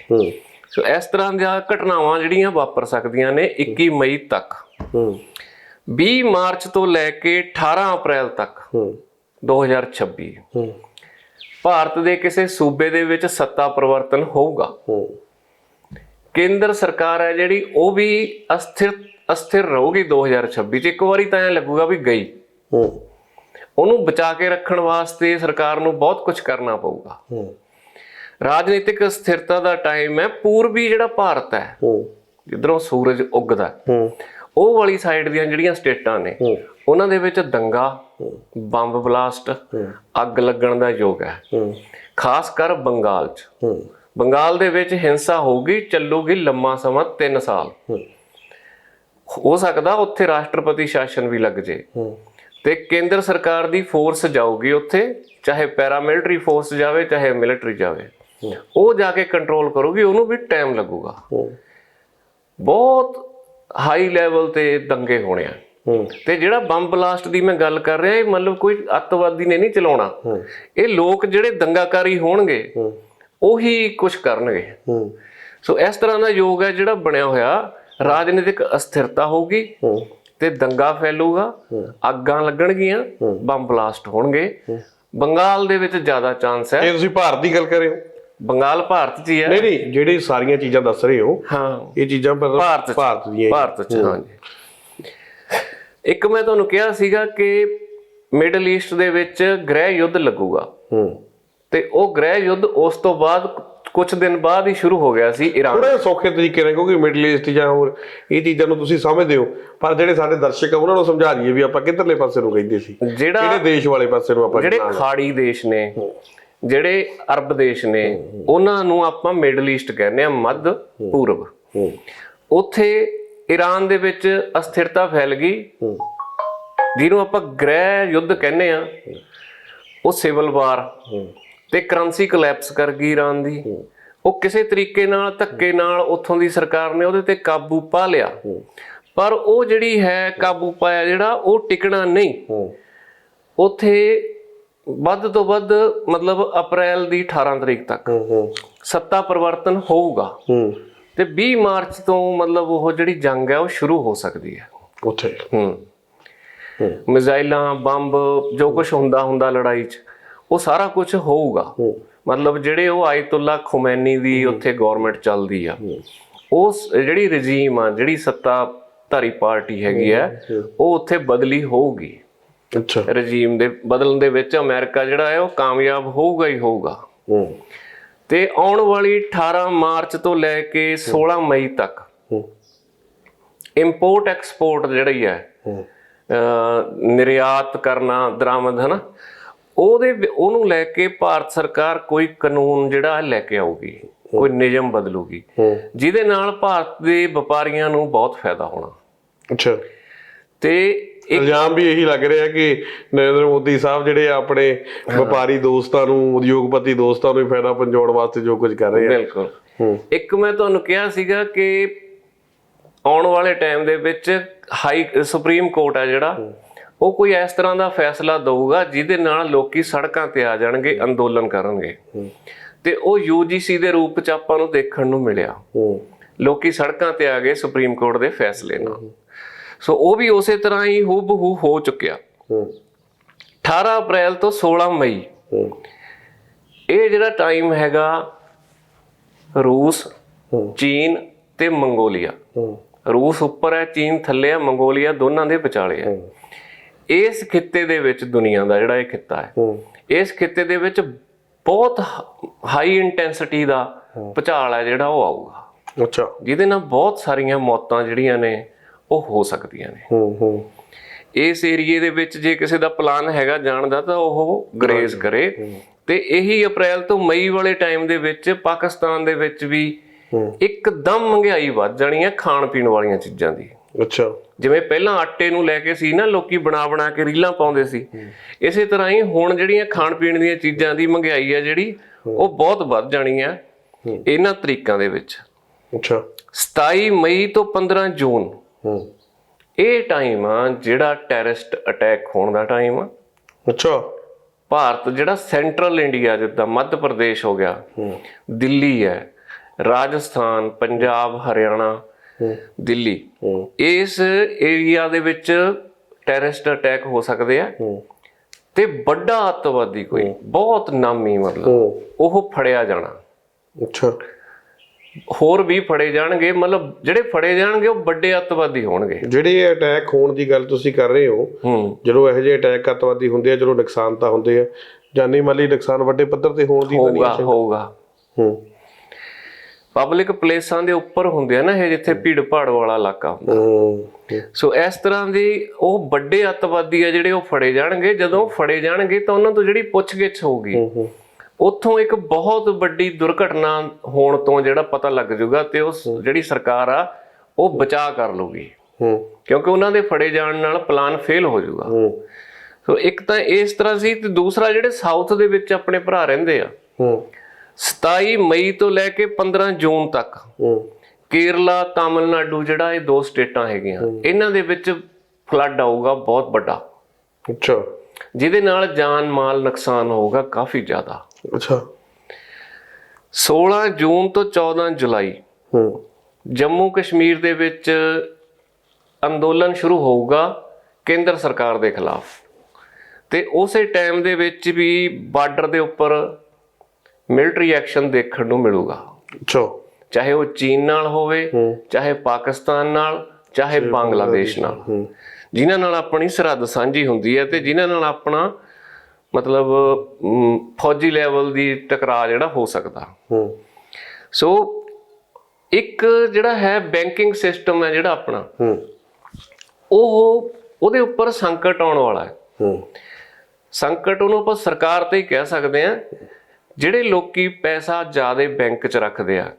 ਸੋ ਇਸ ਤਰ੍ਹਾਂ ਦੀਆਂ ਘਟਨਾਵਾਂ ਜਿਹੜੀਆਂ ਵਾਪਰ ਸਕਦੀਆਂ ਨੇ 21 ਮਈ ਤੱਕ। ਹੂੰ। 20 ਮਾਰਚ ਤੋਂ ਲੈ ਕੇ 18 ਅਪ੍ਰੈਲ ਤੱਕ ਹੂੰ। 2026 ਹੂੰ। ਭਾਰਤ ਦੇ ਕਿਸੇ ਸੂਬੇ ਦੇ ਵਿੱਚ ਸੱਤਾ ਪਰਿਵਰਤਨ ਹੋਊਗਾ। ਕੇਂਦਰ ਸਰਕਾਰ ਹੈ ਜਿਹੜੀ ਉਹ ਵੀ ਅਸਥਿਰ ਅਸਥਿਰ ਰਹੂਗੀ 2026 ਚ। ਇੱਕ ਵਾਰੀ ਤਾਂ ਐ ਲੱਗੂਗਾ ਵੀ ਗਈ। ਹੂੰ। ਉਹਨੂੰ ਬਚਾ ਕੇ ਰੱਖਣ ਵਾਸਤੇ ਸਰਕਾਰ ਨੂੰ ਬਹੁਤ ਕੁਝ ਕਰਨਾ ਪਊਗਾ। ਰਾਜਨੀਤਿਕ ਸਥਿਰਤਾ ਦਾ ਟਾਈਮ ਹੈ। ਪੂਰਬੀ ਜਿਹੜਾ ਭਾਰਤ ਹੈ ਜਿੱਧਰੋਂ ਸੂਰਜ ਉੱਗਦਾ ਉਹ ਵਾਲੀ ਸਾਈਡ ਦੀਆਂ ਜਿਹੜੀਆਂ ਸਟੇਟਾਂ ਨੇ ਉਹਨਾਂ ਦੇ ਵਿੱਚ ਦੰਗਾ ਬੰਬ ਬਲਾਸਟ ਅੱਗ ਲੱਗਣ ਦਾ ਯੋਗ ਹੈ। ਖਾਸ ਕਰ ਬੰਗਾਲ 'ਚ। ਬੰਗਾਲ ਦੇ ਵਿੱਚ ਹਿੰਸਾ ਹੋਊਗੀ ਚੱਲੂਗੀ ਲੰਮਾ ਸਮਾਂ 3 ਸਾਲ। ਹੂੰ ਸਕਦਾ ਉੱਥੇ ਰਾਸ਼ਟਰਪਤੀ ਸ਼ਾਸਨ ਵੀ ਲੱਗ ਜੇ। ਤੇ ਕੇਂਦਰ ਸਰਕਾਰ ਦੀ ਫੋਰਸ ਜਾਊਗੀ ਉੱਥੇ ਚਾਹੇ ਪੈਰਾਮਿਲਟਰੀ ਫੋਰਸ ਜਾਵੇ ਚਾਹੇ ਮਿਲਟਰੀ ਜਾਵੇ। ਉਹ ਜਾ ਕੇ ਕੰਟਰੋਲ ਕਰੂਗੀ ਉਹਨੂੰ ਵੀ ਟਾਈਮ ਲੱਗੂਗਾ। ਬਹੁਤ ਹਾਈ ਲੈਵਲ ਤੇ ਦੰਗੇ ਹੋਣੇ ਆ। ਤੇ ਜਿਹੜਾ ਬੰਬ ਬਲਾਸਟ ਦੀ ਮੈਂ ਗੱਲ ਕਰ ਰਿਹਾ ਇਹ ਮਤਲਬ ਕੋਈ ਅੱਤਵਾਦੀ ਨੇ ਨਹੀਂ ਚਲਾਉਣਾ। ਇਹ ਲੋਕ ਜਿਹੜੇ ਦੰਗਾਕਾਰੀ ਹੋਣਗੇ ਉਹੀ ਕੁਝ ਕਰਨਗੇ। ਸੋ ਇਸ ਤਰ੍ਹਾਂ ਦਾ ਯੋਗ ਹੈ ਜਿਹੜਾ ਬਣਿਆ ਹੋਇਆ। ਰਾਜਨੀਤਿਕ ਅਸਥਿਰਤਾ ਹੋਊਗੀ ਤੇ ਦੰਗਾ ਫੈਲੂਗਾ ਅੱਗਾਂ ਲੱਗਣਗੀਆਂ ਬੰਬ ਬਲਾਸਟ ਹੋਣਗੇ। ਬੰਗਾਲ ਦੇ ਵਿੱਚ ਜ਼ਿਆਦਾ ਚਾਂਸ ਹੈ। ਇਹ ਤੁਸੀਂ ਭਾਰਤ ਦੀ ਗੱਲ ਕਰ ਰਹੇ ਹੋ? ਬੰਗਾਲ ਭਾਰਤ 'ਚ ਹੀ ਹੈ। ਨਹੀਂ ਨਹੀਂ ਜਿਹੜੇ ਸਾਰੀਆਂ ਚੀਜ਼ਾਂ ਦੱਸ ਰਹੇ ਹੋ ਹਾਂ। ਇਹ ਚੀਜ਼ਾਂ ਪਰ ਭਾਰਤ। ਭਾਰਤ ਦੀਆਂ। ਭਾਰਤ 'ਚ ਹਾਂਜੀ ਇੱਕ ਮੈਂ ਤੁਹਾਨੂੰ ਕਿਹਾ ਸੀਗਾ ਕਿ ਮਿਡਲ ਈਸਟ ਦੇ ਵਿੱਚ ਗ੍ਰਹਿ ਯੁੱਧ ਲੱਗੂਗਾ। ਹੂੰ। ਤੇ ਉਹ ਗ੍ਰਹਿ ਯੁੱਧ ਉਸ ਤੋਂ ਬਾਅਦ ਕੁਝ ਦਿਨ ਬਾਅਦ ਹੀ ਸ਼ੁਰੂ ਹੋ ਗਿਆ ਸੀ ਈਰਾਨ ਥੋੜਾ ਸੌਖੇ ਤਰੀਕੇ ਨਾਲ ਕਿਉਂਕਿ ਮਿਡਲ ਈਸਟ ਜਾਂ ਹੋਰ ਇਹ ਚੀਜ਼ਾਂ ਨੂੰ ਤੁਸੀਂ ਸਮਝਦੇ ਹੋ। ਪਰ ਜਿਹੜੇ ਸਾਡੇ ਦਰਸ਼ਕ ਆ ਉਹਨਾਂ ਨੂੰ ਸਮਝਾ ਦਈਏ ਵੀ ਆਪਾਂ ਕਿੱਧਰਲੇ ਪਾਸੇ ਨੂੰ ਕਹਿੰਦੇ ਸੀ। ਜਿਹੜਾ ਦੇਸ਼ ਵਾਲੇ ਪਾਸੇ ਨੂੰ ਆਪਾਂ ਜਿਹੜੇ ਖਾੜੀ ਦੇਸ਼ ਨੇ ਜਿਹੜੇ ਅਰਬ ਦੇਸ਼ ਨੇ ਉਹਨਾਂ ਨੂੰ ਆਪਾਂ ਮਿਡਲ ਈਸਟ ਕਹਿੰਦੇ ਆ ਮੱਧ ਪੂਰਬ। ਉੱਥੇ ਈਰਾਨ ਦੇ ਵਿੱਚ ਅਸਥਿਰਤਾ ਫੈਲ ਗਈ। ਜਿਹਨੂੰ ਆਪਾਂ ਗ੍ਰਹਿ ਯੁੱਧ ਕਹਿੰਦੇ ਆ ਉਹ ਸਿਵਲ ਵਾਰ ਤੇ ਕਰੰਸੀ ਕੋਲੈਪਸ ਕਰ ਗਈ ਈਰਾਨ ਦੀ। ਉਹ ਕਿਸੇ ਤਰੀਕੇ ਨਾਲ ਧੱਕੇ ਨਾਲ ਉੱਥੋਂ ਦੀ ਸਰਕਾਰ ਨੇ ਉਹਦੇ ਤੇ ਕਾਬੂ ਪਾ ਲਿਆ। ਪਰ ਉਹ ਜਿਹੜੀ ਹੈ ਕਾਬੂ ਪਾਇਆ ਜਿਹੜਾ ਉਹ ਟਿਕਣਾ ਨਹੀਂ। ਉੱਥੇ ਵੱਧ ਤੋਂ ਵੱਧ ਮਤਲਬ ਅਪ੍ਰੈਲ ਦੀ 18 ਤਰੀਕ ਤੱਕ ਸੱਤਾ ਪਰਿਵਰਤਨ ਹੋਊਗਾ। ਤੇ 20 ਮਾਰਚ ਤੋਂ ਮਤਲਬ ਉਹ ਜਿਹੜੀ ਜੰਗ ਹੈ ਉਹ ਸ਼ੁਰੂ ਹੋ ਸਕਦੀ ਹੈ। ਉੱਥੇ। ਹੂੰ। ਮਿਜ਼ਾਈਲਾਂ ਬੰਬ ਜੋ ਕੁਝ ਹੁੰਦਾ ਹੁੰਦਾ ਲੜਾਈ 'ਚ। ਉਹ ਸਾਰਾ ਕੁਝ ਹੋਊਗਾ। ਹੂੰ। ਮਤਲਬ ਜਿਹੜੇ ਉਹ ਆਇਤੁੱਲਾ ਖੁਮੈਨੀ ਦੀ ਉੱਥੇ ਗਵਰਨਮੈਂਟ ਚੱਲਦੀ ਆ। ਉਸ ਜਿਹੜੀ ਰਜੀਮ ਆ ਜਿਹੜੀ ਸੱਤਾ ਧਾਰੀ ਪਾਰਟੀ ਹੈਗੀ ਆ ਉਹ ਉੱਥੇ ਬਦਲੀ ਹੋਊਗੀ। ਅੱਛਾ। ਰਜੀਮ ਦੇ ਬਦਲਣ ਦੇ ਵਿੱਚ ਅਮਰੀਕਾ ਜਿਹੜਾ ਹੈ ਉਹ ਕਾਮਯਾਬ ਹੋਊਗਾ ਹੀ ਹੋਊਗਾ। ਹੂੰ। ਤੇ ਆਉਣ ਵਾਲੀ 18 ਮਾਰਚ ਤੋਂ ਲੈ ਕੇ 16 ਮਈ ਤੱਕ ਹੂੰ। ਇੰਪੋਰਟ ਐਕਸਪੋਰਟ ਜਿਹੜੀ ਹੈ ਹੂੰ। ਨਿਰਯਾਤ ਕਰਨਾ ਦਰਾਮਦ ਹਨਾ? ਉਹਦੇ ਉਹਨੂੰ ਲੈ ਕੇ ਭਾਰਤ ਸਰਕਾਰ ਕੋਈ ਕਾਨੂੰਨ ਜਿਹੜਾ ਹੈ ਲੈ ਕੇ ਆਊਗੀ ਕੋਈ ਨਿਯਮ ਬਦਲੂਗੀ ਜਿਹਦੇ ਨਾਲ ਭਾਰਤ ਦੇ ਵਪਾਰੀਆਂ ਨੂੰ ਬਹੁਤ ਫਾਇਦਾ ਹੋਣਾ। ਅੱਛਾ। ਤੇ ਇਲਜ਼ਾਮ ਵੀ ਇਹੀ ਲੱਗ ਰਿਹਾ ਕਿ ਨਰਿੰਦਰ ਮੋਦੀ ਸਾਹਿਬ ਜਿਹੜੇ ਆਪਣੇ ਵਪਾਰੀ ਦੋਸਤਾਂ ਨੂੰ ਉਦਯੋਗਪਤੀ ਦੋਸਤਾਂ ਨੂੰ ਹੀ ਫਾਇਦਾ ਪਹੁੰਚਾਉਣ ਵਾਸਤੇ ਜੋ ਕੁਝ ਕਰ ਰਹੇ ਆ। ਬਿਲਕੁਲ। ਇੱਕ ਮੈਂ ਤੁਹਾਨੂੰ ਕਿਹਾ ਸੀਗਾ ਕਿ ਆਉਣ ਵਾਲੇ ਟਾਈਮ ਦੇ ਵਿੱਚ ਹਾਈ ਸੁਪਰੀਮ ਕੋਰਟ ਆ ਜਿਹੜਾ ਉਹ ਕੋਈ ਇਸ ਤਰ੍ਹਾਂ ਦਾ ਫੈਸਲਾ ਦਊਗਾ ਜਿਹਦੇ ਨਾਲ ਲੋਕੀ ਸੜਕਾਂ ਤੇ ਆ ਜਾਣਗੇ ਅੰਦੋਲਨ ਕਰਨਗੇ। ਤੇ ਉਹ UGC ਦੇ ਰੂਪ ਚ ਆਪਾਂ ਨੂੰ ਦੇਖਣ ਨੂੰ ਮਿਲਿਆ। ਲੋਕੀ ਸੜਕਾਂ ਤੇ ਆ ਗਏ ਸੁਪਰੀਮ ਕੋਰਟ ਦੇ ਫੈਸਲੇ ਨਾਲ। ਸੋ ਉਹ ਵੀ ਉਸੇ ਤਰ੍ਹਾਂ ਹੀ ਹੂਬਹੂ ਹੋ ਚੁੱਕਿਆ। ਹੂੰ। 18 ਅਪ੍ਰੈਲ ਤੋਂ 16 ਮਈ। ਇਹ ਜਿਹੜਾ ਟਾਈਮ ਹੈਗਾ ਰੂਸ। ਚੀਨ ਤੇ ਮੰਗੋਲੀਆ। ਰੂਸ ਉੱਪਰ ਹੈ ਚੀਨ ਥੱਲੇ ਹੈ ਮੰਗੋਲੀਆ ਦੋਨਾਂ ਦੇ ਵਿਚਾਲੇ ਹੈ। ਇਸ ਖਿੱਤੇ ਦੇ ਵਿੱਚ ਦੁਨੀਆ ਦਾ ਜਿਹੜਾ ਇਹ ਖਿੱਤਾ ਹੈ ਇਸ ਖਿੱਤੇ ਦੇ ਵਿੱਚ ਬਹੁਤ ਹਾਈ ਇੰਟੈਂਸਿਟੀ ਦਾ ਭੁਚਾਲ ਹੈ ਜਿਹੜਾ ਉਹ ਆਊਗਾ। ਅੱਛਾ। ਜਿਹਦੇ ਨਾਲ ਬਹੁਤ ਸਾਰੀਆਂ ਮੌਤਾਂ ਜਿਹੜੀਆਂ ਨੇ ਉਹ ਹੋ ਸਕਦੀਆਂ ਨੇ। ਹੂੰ ਹੂੰ। ਇਸ ਏਰੀਏ ਦੇ ਵਿੱਚ ਜੇ ਕਿਸੇ ਦਾ ਪਲਾਨ ਹੈਗਾ ਜਾਣ ਦਾ ਤਾਂ ਉਹ ਗਰੇਜ਼ ਕਰੇ। ਤੇ ਇਹੀ ਅਪ੍ਰੈਲ ਤੋਂ ਮਈ ਵਾਲੇ ਟਾਈਮ ਦੇ ਵਿੱਚ ਪਾਕਿਸਤਾਨ ਦੇ ਵਿੱਚ ਵੀ ਇੱਕਦਮ ਮਹਿੰਗਾਈ ਵੱਧ ਜਾਣੀ ਹੈ ਖਾਣ ਪੀਣ ਵਾਲੀਆਂ ਚੀਜ਼ਾਂ ਦੀ। ਅੱਛਾ। ਜਿਵੇਂ ਪਹਿਲਾਂ ਆਟੇ ਨੂੰ ਲੈ ਕੇ ਸੀ ਨਾ ਲੋਕੀ ਬਣਾ ਬਣਾ ਕੇ ਰੀਲਾਂ ਪਾਉਂਦੇ ਸੀ। ਇਸੇ ਤਰ੍ਹਾਂ ਹੀ ਹੁਣ ਜਿਹੜੀਆਂ ਖਾਣ ਪੀਣ ਦੀਆਂ ਚੀਜ਼ਾਂ ਦੀ ਮਹਿੰਗਾਈ ਹੈ ਜਿਹੜੀ ਉਹ ਬਹੁਤ ਵੱਧ ਜਾਣੀ ਹੈ। ਇਹਨਾਂ ਤਰੀਕਾਂ ਦੇ ਵਿੱਚ। ਅੱਛਾ। 27 ਮਈ ਤੋਂ 15 ਜੂਨ। ਇਹ ਟਾਈਮ ਆ ਜਿਹੜਾ ਟੈਰਰਿਸਟ ਅਟੈਕ ਹੋਣ ਦਾ ਟਾਈਮ ਆ। ਅੱਛਾ। ਭਾਰਤ ਜਿਹੜਾ ਸੈਂਟਰਲ ਇੰਡੀਆ ਜਿੱਦਾਂ ਮੱਧ ਪ੍ਰਦੇਸ਼ ਹੋ ਗਿਆ ਦਿੱਲੀ ਹੈ ਰਾਜਸਥਾਨ ਪੰਜਾਬ ਹਰਿਆਣਾ ਦਿੱਲੀ। ਇਸ ਏਰੀਆ ਦੇ ਵਿੱਚ ਟੈਰਰਿਸਟ ਅਟੈਕ ਹੋ ਸਕਦੇ ਆ। ਤੇ ਵੱਡਾ ਅੱਤਵਾਦੀ ਕੋਈ ਬਹੁਤ ਨਾਮੀ ਮਤਲਬ ਉਹ ਫੜਿਆ ਜਾਣਾ। ਅੱਛਾ। ਹੋਰ ਵੀ ਫੜੇ ਜਾਣਗੇ ਮਤਲਬ ਜਿਹੜੇ ਫੜੇ ਜਾਣਗੇ ਉਹ ਵੱਡੇ ਅੱਤਵਾਦੀ ਹੋਣਗੇ। ਜਿਹੜੇ ਅਟੈਕ ਹੋਣ ਦੀ ਗੱਲ ਤੁਸੀਂ ਕਰ ਰਹੇ ਹੋ ਜਦੋਂ ਇਹੋ ਜਿਹੇ ਅਟੈਕ ਅੱਤਵਾਦੀ ਹੁੰਦੇ ਆ ਜਦੋਂ ਨੁਕਸਾਨ ਤਾਂ ਹੁੰਦੇ ਆ ਜਾਨੀ ਮਾਲੀ ਨੁਕਸਾਨ ਵੱਡੇ ਪੱਧਰ ਤੇ ਹੋਣ ਦੀ ਹੋਊਗਾ ਹੋਊਗਾ। ਹੂੰ। ਪਬਲਿਕ ਪਲੇਸਾਂ ਦੇ ਉੱਪਰ ਹੁੰਦੇ ਆ ਨਾ ਇਹ ਜਿੱਥੇ ਭੀੜ ਭਾੜ ਵਾਲਾ ਇਲਾਕਾ ਹੁੰਦਾ। ਸੋ ਇਸ ਤਰ੍ਹਾਂ ਦੀ ਉਹ ਵੱਡੇ ਅੱਤਵਾਦੀ ਆ ਜਿਹੜੇ ਉਹ ਫੜੇ ਜਾਣਗੇ। ਜਦੋਂ ਫੜੇ ਜਾਣਗੇ ਤਾਂ ਉਹਨਾਂ ਤੋਂ ਜਿਹੜੀ ਪੁੱਛਗਿੱਛ ਹੋਊਗੀ ਉੱਥੋਂ ਇੱਕ ਬਹੁਤ ਵੱਡੀ ਦੁਰਘਟਨਾ ਹੋਣ ਤੋਂ ਜਿਹੜਾ ਪਤਾ ਲੱਗ ਜਾਊਗਾ ਤੇ ਉਸ ਜਿਹੜੀ ਸਰਕਾਰ ਆ ਉਹ ਬਚਾਅ ਕਰ ਲੂਗੀ ਕਿਉਂਕਿ ਉਹਨਾਂ ਦੇ ਫੜੇ ਜਾਣ ਨਾਲ ਪਲਾਨ ਫੇਲ ਹੋ ਜਾਊਗਾ ਸੋ ਇੱਕ ਤਾਂ ਇਸ ਤਰ੍ਹਾਂ ਸੀ ਤੇ ਦੂਸਰਾ ਜਿਹੜੇ ਸਾਊਥ ਦੇ ਵਿੱਚ ਆਪਣੇ ਭਰਾ ਰਹਿੰਦੇ ਆ ਹੂੰ। 27 ਮਈ ਤੋਂ ਲੈ ਕੇ 15 ਜੂਨ ਤੱਕ ਕੇਰਲਾ ਤਾਮਿਲਨਾਡੂ ਜਿਹੜਾ ਇਹ ਦੋ ਸਟੇਟਾਂ ਹੈਗੀਆਂ ਇਹਨਾਂ ਦੇ ਵਿੱਚ ਫਲੱਡ ਆਊਗਾ ਬਹੁਤ ਵੱਡਾ। ਅੱਛਾ। ਜਿਹਦੇ ਨਾਲ ਜਾਨ ਮਾਲ ਨੁਕਸਾਨ ਹੋਊਗਾ ਕਾਫੀ ਜ਼ਿਆਦਾ। ਅੱਛਾ। 16 ਜੂਨ ਤੋਂ 14 ਜੁਲਾਈ ਹੂੰ। ਜੰਮੂ ਕਸ਼ਮੀਰ ਦੇ ਵਿੱਚ ਅੰਦੋਲਨ ਸ਼ੁਰੂ ਹੋਊਗਾ ਕੇਂਦਰ ਸਰਕਾਰ ਦੇ ਖਿਲਾਫ। ਤੇ ਉਸੇ ਟਾਈਮ ਦੇ ਵਿੱਚ ਵੀ ਬਾਰਡਰ ਦੇ ਉੱਪਰ ਮਿਲਟਰੀ ਐਕਸ਼ਨ ਦੇਖਣ ਨੂੰ ਮਿਲੂਗਾ। ਅੱਛਾ। ਚਾਹੇ ਉਹ ਚੀਨ ਨਾਲ ਹੋਵੇ ਚਾਹੇ ਪਾਕਿਸਤਾਨ ਨਾਲ ਚਾਹੇ ਬੰਗਲਾਦੇਸ਼ ਨਾਲ। ਜਿਨ੍ਹਾਂ ਨਾਲ ਆਪਣੀ ਸਰਹੱਦ ਸਾਂਝੀ ਹੁੰਦੀ ਹੈ ਤੇ ਜਿਨ੍ਹਾਂ ਨਾਲ ਆਪਣਾ ਮਤਲਬ ਫੌਜੀ ਲੈਵਲ ਦੀ ਟਕਰਾਅ ਜਿਹੜਾ ਹੋ ਸਕਦਾ। ਹੂੰ। ਸੋ ਇੱਕ ਜਿਹੜਾ ਹੈ ਬੈਂਕਿੰਗ ਸਿਸਟਮ ਹੈ ਜਿਹੜਾ ਆਪਣਾ ਹੂੰ। ਉਹ ਉਹਦੇ ਉੱਪਰ ਸੰਕਟ ਆਉਣ ਵਾਲਾ ਹੈ। ਹੂੰ। ਸੰਕਟ ਉਹਨੂੰ ਆਪਾਂ ਸਰਕਾਰ ਤੇ ਹੀ ਕਹਿ ਸਕਦੇ ਆ ਜਿਹੜੇ ਲੋਕੀ ਪੈਸਾ ਜ਼ਿਆਦਾ ਬੈਂਕ 'ਚ ਰੱਖਦੇ ਆ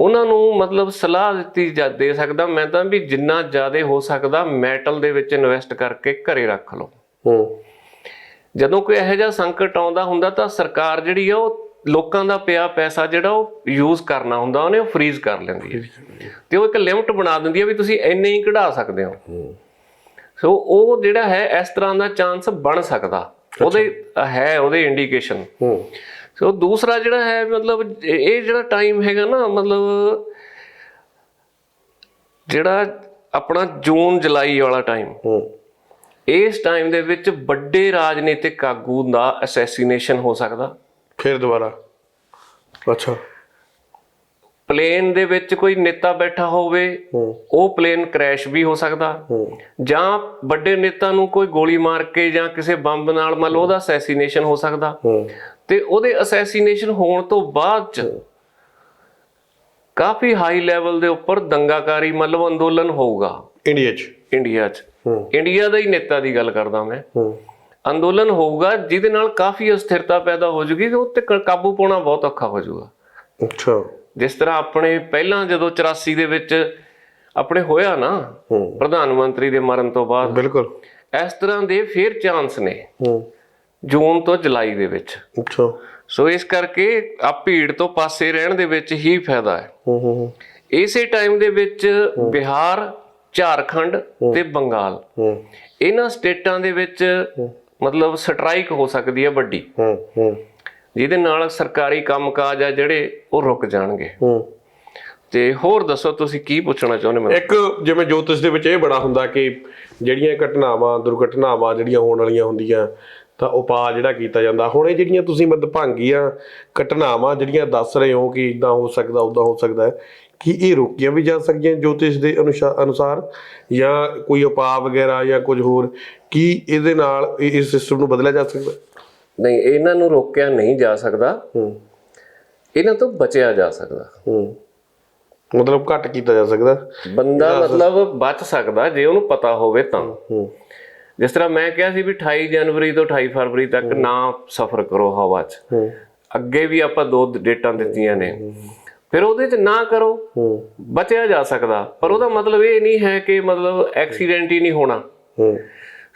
ਉਹਨਾਂ ਨੂੰ ਮਤਲਬ ਸਲਾਹ ਦਿੱਤੀ ਜਾ ਦੇ ਸਕਦਾ ਮੈਂ ਤਾਂ ਵੀ ਜਿੰਨਾ ਜ਼ਿਆਦਾ ਹੋ ਸਕਦਾ ਮੈਟਲ ਦੇ ਵਿੱਚ ਇਨਵੈਸਟ ਕਰਕੇ ਘਰੇ ਰੱਖ ਲਓ। ਜਦੋਂ ਕੋਈ ਇਹੋ ਜਿਹਾ ਸੰਕਟ ਆਉਂਦਾ ਹੁੰਦਾ ਤਾਂ ਸਰਕਾਰ ਜਿਹੜੀ ਆ ਉਹ ਲੋਕਾਂ ਦਾ ਪਿਆ ਪੈਸਾ ਜਿਹੜਾ ਉਹ ਯੂਜ਼ ਕਰਨਾ ਹੁੰਦਾ ਉਹਨੇ ਉਹ ਫ੍ਰੀਜ਼ ਕਰ ਲੈਂਦੀ ਹੈ ਤੇ ਉਹ ਇੱਕ ਲਿਮਟ ਬਣਾ ਦਿੰਦੀ ਹੈ ਵੀ ਤੁਸੀਂ ਇੰਨੇ ਹੀ ਕਢਾ ਸਕਦੇ ਹੋ। ਸੋ ਉਹ ਜਿਹੜਾ ਹੈ ਇਸ ਤਰ੍ਹਾਂ ਦਾ ਚਾਂਸ ਬਣ ਸਕਦਾ। ਉਹਦੇ ਹੈ ਉਹਦੇ ਇੰਡੀਕੇਸ਼ਨ ਹੂੰ। ਸੋ ਦੂਸਰਾ ਜਿਹੜਾ ਹੈ ਮਤਲਬ ਇਹ ਜਿਹੜਾ ਟਾਈਮ ਹੈਗਾ ਨਾ ਮਤਲਬ ਜਿਹੜਾ ਆਪਣਾ ਜੂਨ ਜੁਲਾਈ ਵਾਲਾ ਟਾਈਮ ਇਸ ਟਾਈਮ ਦੇ ਵਿੱਚ ਵੱਡੇ ਰਾਜਨੀਤਿਕ ਆਗੂ ਦਾ ਅਸੈਸੀਨੇਸ਼ਨ ਹੋ ਸਕਦਾ। ਫਿਰ ਦੁਬਾਰਾ? ਅੱਛਾ। ਪਲੇਨ ਦੇ ਵਿੱਚ ਕੋਈ ਨੇਤਾ ਬੈਠਾ ਹੋਵੇ ਉਹ ਪਲੇਨ ਕ੍ਰੈਸ਼ ਵੀ ਹੋ ਸਕਦਾ। ਜਾਂ ਵੱਡੇ ਨੇਤਾ ਨੂੰ ਕੋਈ ਗੋਲੀ ਮਾਰ ਕੇ ਜਾਂ ਕਿਸੇ ਬੰਬ ਨਾਲ ਮੰਨ ਲਓ ਉਹਦਾ ਅਸੈਸੀਨੇਸ਼ਨ ਹੋ ਸਕਦਾ। ਤੇ ਉਹਦੇ ਅਸੈਸੀਨੇਸ਼ਨ ਹੋਣ ਤੋਂ ਬਾਅਦ ਚ ਕਾਫੀ ਹਾਈ ਲੈਵਲ ਦੇ ਉੱਪਰ ਦੰਗਾਕਾਰੀ ਮਤਲਬ ਅੰਦੋਲਨ ਹੋਊਗਾ। ਇੰਡੀਆ 'ਚ। ਇੰਡੀਆ 'ਚ। ਇੰਡੀਆ ਦਾ ਹੀ ਨੇਤਾ ਦੀ ਗੱਲ ਕਰਦਾ ਮੈਂ। ਅੰਦੋਲਨ ਹੋਊਗਾ ਜਿਹਦੇ ਨਾਲ ਕਾਫੀ ਅਸਥਿਰਤਾ ਪੈਦਾ ਹੋ ਜੂਗੀ ਤੇ ਉੱਤੇ ਕਾਬੂ ਪਾਉਣਾ ਬਹੁਤ ਔਖਾ ਹੋ ਜਾਊਗਾ ਅੱਛਾ। ਜਿਸ ਤਰ੍ਹਾਂ ਆਪਣੇ ਪਹਿਲਾਂ ਜਦੋਂ 84 ਦੇ ਵਿੱਚ ਆਪਣੇ ਹੋਇਆ ਨਾ ਪ੍ਰਧਾਨ ਮੰਤਰੀ ਦੇ ਮਰਨ ਤੋਂ ਬਾਅਦ ਬਿਲਕੁਲ। ਇਸ ਤਰ੍ਹਾਂ ਦੇ ਫੇਰ ਚਾਂਸ ਨੇ। ਹੂੰ। ਜੂਨ ਤੋਂ ਜੁਲਾਈ ਦੇ ਵਿੱਚ। ਅੱਛਾ। ਸੋ ਇਸ ਕਰਕੇ ਆ ਭੀੜ ਤੋਂ ਪਾਸੇ ਰਹਿਣ ਦੇ ਵਿੱਚ ਹੀ ਫਾਇਦਾ ਹੈ। ਹੂੰ ਹੂੰ ਇਸੇ ਟਾਈਮ ਦੇ ਵਿੱਚ ਬਿਹਾਰ ਝਾਰਖੰਡ ਤੇ ਬੰਗਾਲ। ਹੂੰ। ਇਹਨਾਂ ਸਟੇਟਾਂ ਦੇ ਵਿੱਚ ਮਤਲਬ ਸਟ੍ਰਾਈਕ ਹੋ ਸਕਦੀ ਹੈ ਵੱਡੀ। ਹੂੰ ਹੂੰ। ਜਿਹਦੇ ਨਾਲ ਸਰਕਾਰੀ ਕੰਮਕਾਜ ਆ ਜਿਹੜੇ ਉਹ ਰੁਕ ਜਾਣਗੇ। ਹੂੰ। ਤੇ ਹੋਰ ਦੱਸੋ ਤੁਸੀਂ ਕੀ ਪੁੱਛਣਾ ਚਾਹੁੰਦੇ ਮੈਨੂੰ? ਇੱਕ ਜਿਵੇਂ ਜੋਤਿਸ਼ ਦੇ ਵਿੱਚ ਇਹ ਬੜਾ ਹੁੰਦਾ ਕਿ ਜਿਹੜੀਆਂ ਘਟਨਾਵਾਂ ਦੁਰਘਟਨਾਵਾਂ ਜਿਹੜੀਆਂ ਹੋਣ ਵਾਲੀਆਂ ਹੁੰਦੀਆਂ ਤਾਂ ਉਪਾਅ ਜਿਹੜਾ ਕੀਤਾ ਜਾਂਦਾ। ਹੁਣ ਇਹ ਜਿਹੜੀਆਂ ਤੁਸੀਂ ਮਦਭਾਂਗੀਆਂ ਘਟਨਾਵਾਂ ਜਿਹੜੀਆਂ ਦੱਸ ਰਹੇ ਹੋ ਕਿ ਇਦਾਂ ਹੋ ਸਕਦਾ ਉਦਾਂ ਹੋ ਸਕਦਾ ਹੈ ਕੀ ਇਹ ਰੋਕੀਆਂ ਵੀ ਜਾ ਸਕਦੀਆਂ ਜੋਤਿਸ਼ ਦੇ ਅਨੁਸ਼ਾ- ਅਨੁਸਾਰ? ਜਾਂ ਕੋਈ ਉਪਾਅ ਵਗੈਰਾ ਜਾਂ ਕੁਝ ਹੋਰ ਕੀ ਇਹਦੇ ਨਾਲ ਇਸ ਸਿਸਟਮ ਨੂੰ ਬਦਲਿਆ ਜਾ ਸਕਦਾ? ਨਹੀਂ ਇਹਨਾਂ ਨੂੰ ਰੋਕਿਆ ਨਹੀਂ ਜਾ ਸਕਦਾ। ਹੂੰ। ਇਹਨਾਂ ਤੋਂ ਬਚਿਆ ਜਾ ਸਕਦਾ। ਹੂੰ। ਮਤਲਬ ਘੱਟ ਕੀਤਾ ਜਾ ਸਕਦਾ। ਬੰਦਾ ਮਤਲਬ ਬਚ ਸਕਦਾ ਜੇ ਉਹਨੂੰ ਪਤਾ ਹੋਵੇ ਤਾਂ। ਹੂੰ। ਜਿਸ ਤਰ੍ਹਾਂ ਮੈਂ ਕਿਹਾ ਸੀ ਵੀ 28 ਜਨਵਰੀ ਤੋਂ 28 ਫਰਵਰੀ ਤੱਕ ਨਾ ਸਫ਼ਰ ਕਰੋ ਹਵਾ 'ਚ। ਅੱਗੇ ਵੀ ਆਪਾਂ ਦੋ ਡੇਟਾਂ ਦਿੱਤੀਆਂ ਨੇ। ਫਿਰ ਉਹਦੇ 'ਚ ਨਾ ਕਰੋ। ਬਚਿਆ ਜਾ ਸਕਦਾ। ਪਰ ਉਹਦਾ ਮਤਲਬ ਇਹ ਨਹੀਂ ਹੈ ਕਿ ਮਤਲਬ ਐਕਸੀਡੈਂਟ ਹੀ ਨਹੀਂ ਹੋਣਾ।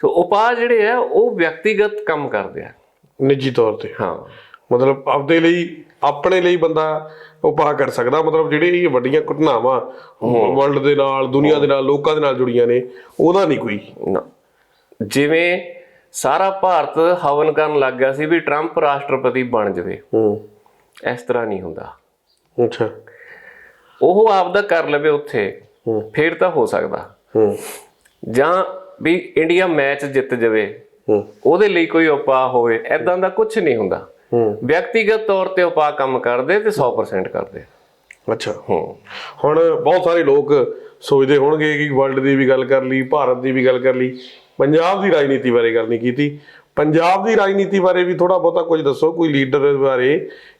ਸੋ ਉਪਾਅ ਜਿਹੜੇ ਆ ਉਹ ਵਿਅਕਤੀਗਤ ਕੰਮ ਕਰਦੇ ਆ। ਨਿੱਜੀ ਤੌਰ ਤੇ। ਹਾਂ। ਮਤਲਬ ਆਪਦੇ ਲਈ ਆਪਣੇ ਲਈ ਬੰਦਾ ਉਪਾਅ ਕਰ ਸਕਦਾ। ਮਤਲਬ ਜਿਹੜੇ ਇਹ ਵੱਡੀਆਂ ਘਟਨਾਵਾਂ ਵਰਲਡ ਦੇ ਨਾਲ ਦੁਨੀਆ ਦੇ ਨਾਲ ਲੋਕਾਂ ਦੇ ਨਾਲ ਜੁੜੀਆਂ ਨੇ ਉਹਦਾ ਨਹੀਂ ਕੋਈ। ਨਾ। ਜਿਵੇਂ ਸਾਰਾ ਭਾਰਤ ਹਵਨ ਕਰਨ ਲੱਗ ਗਿਆ ਸੀ ਵੀ ਟਰੰਪ ਰਾਸ਼ਟਰਪਤੀ ਬਣ ਜਾਵੇ। ਹੂੰ। ਇਸ ਤਰ੍ਹਾਂ ਨਹੀਂ ਹੁੰਦਾ। ਅੱਛਾ। ਉਹ ਆਪਦਾ ਕਰ ਲਵੇ ਉੱਥੇ ਹੂੰ। ਫੇਰ ਤਾਂ ਹੋ ਸਕਦਾ। ਹੂੰ। ਜਾਂ ਵੀ ਇੰਡੀਆ ਮੈਚ ਜਿੱਤ ਜਾਵੇ ਹੂੰ। ਉਹਦੇ ਲਈ ਕੋਈ ਉਪਾਅ ਹੋਵੇ ਐਦਾਂ ਦਾ ਕੁਝ ਨਹੀਂ ਹੁੰਦਾ। ਹੂੰ। ਵਿਅਕਤੀਗਤ ਤੌਰ ਤੇ ਉਪਾਅ ਕੰਮ ਕਰਦੇ ਤੇ 100% ਕਰਦੇ। ਅੱਛਾ। ਹੂੰ। ਹੁਣ ਬਹੁਤ ਸਾਰੇ ਲੋਕ ਸੋਚਦੇ ਹੋਣਗੇ ਕਿ ਵਰਲਡ ਦੀ ਵੀ ਗੱਲ ਕਰ ਲਈ ਭਾਰਤ ਦੀ ਵੀ ਗੱਲ ਕਰ ਲਈ। ਪੰਜਾਬ ਦੀ ਰਾਜਨੀਤੀ ਬਾਰੇ ਗੱਲ ਨਹੀਂ ਕੀਤੀ। ਪੰਜਾਬ ਦੀ ਰਾਜਨੀਤੀ ਬਾਰੇ ਵੀ ਥੋੜਾ ਬਹੁਤਾ ਕੁਝ ਦੱਸੋ ਕੋਈ ਲੀਡਰ ਬਾਰੇ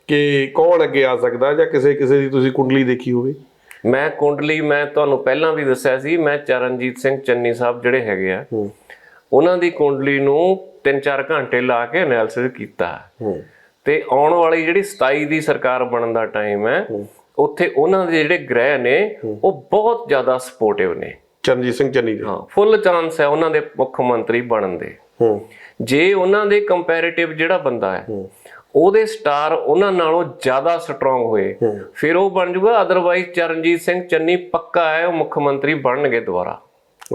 ਕਿ ਕੌਣ ਅੱਗੇ ਆ ਸਕਦਾ ਜਾਂ ਕਿਸੇ ਕਿਸੇ ਦੀ ਤੁਸੀਂ ਕੁੰਡਲੀ ਦੇਖੀ ਹੋਵੇ। ਮੈਂ ਕੁੰਡਲੀ ਮੈਂ ਤੁਹਾਨੂੰ ਪਹਿਲਾਂ ਵੀ ਦੱਸਿਆ ਸੀ ਮੈਂ ਚਰਨਜੀਤ ਸਿੰਘ ਚੰਨੀ ਸਾਹਿਬ ਜਿਹੜੇ ਹੈਗੇ ਆ ਉਹਨਾਂ ਦੀ ਕੁੰਡਲੀ ਨੂੰ 3-4 ਘੰਟੇ ਲਾ ਕੇ ਐਨਾਲਿਸਿਸ ਕੀਤਾ। ਤੇ ਆਉਣ ਵਾਲੀ ਜਿਹੜੀ 27 ਦੀ ਸਰਕਾਰ ਬਣਨ ਦਾ ਟਾਈਮ ਹੈ ਉੱਥੇ ਉਹਨਾਂ ਦੇ ਜਿਹੜੇ ਗ੍ਰਹਿ ਨੇ ਉਹ ਬਹੁਤ ਜ਼ਿਆਦਾ ਸਪੋਰਟਿਵ ਨੇ। ਚਰਨਜੀਤ ਸਿੰਘ ਚੰਨੀ ਦੇ ਹਾਂ ਫੁੱਲ ਚਾਂਸ ਹੈ ਉਹਨਾਂ ਦੇ ਮੁੱਖ ਮੰਤਰੀ ਬਣਨ ਦੇ। ਹੂੰ। ਜੇ ਉਹਨਾਂ ਦੇ ਕੰਪੈਰੀਟਿਵ ਜਿਹੜਾ ਬੰਦਾ ਹੈ ਉਹਦੇ ਸਟਾਰ ਉਹਨਾਂ ਨਾਲੋਂ ਜ਼ਿਆਦਾ ਸਟਰੋਂਗ ਹੋਏ ਫਿਰ ਉਹ ਬਣ ਜਾਊਗਾ ਅਦਰਵਾਈਜ਼ ਚਰਨਜੀਤ ਸਿੰਘ ਚੰਨੀ ਪੱਕਾ ਹੈ ਉਹ ਮੁੱਖ ਮੰਤਰੀ ਬਣਨਗੇ ਦੁਬਾਰਾ।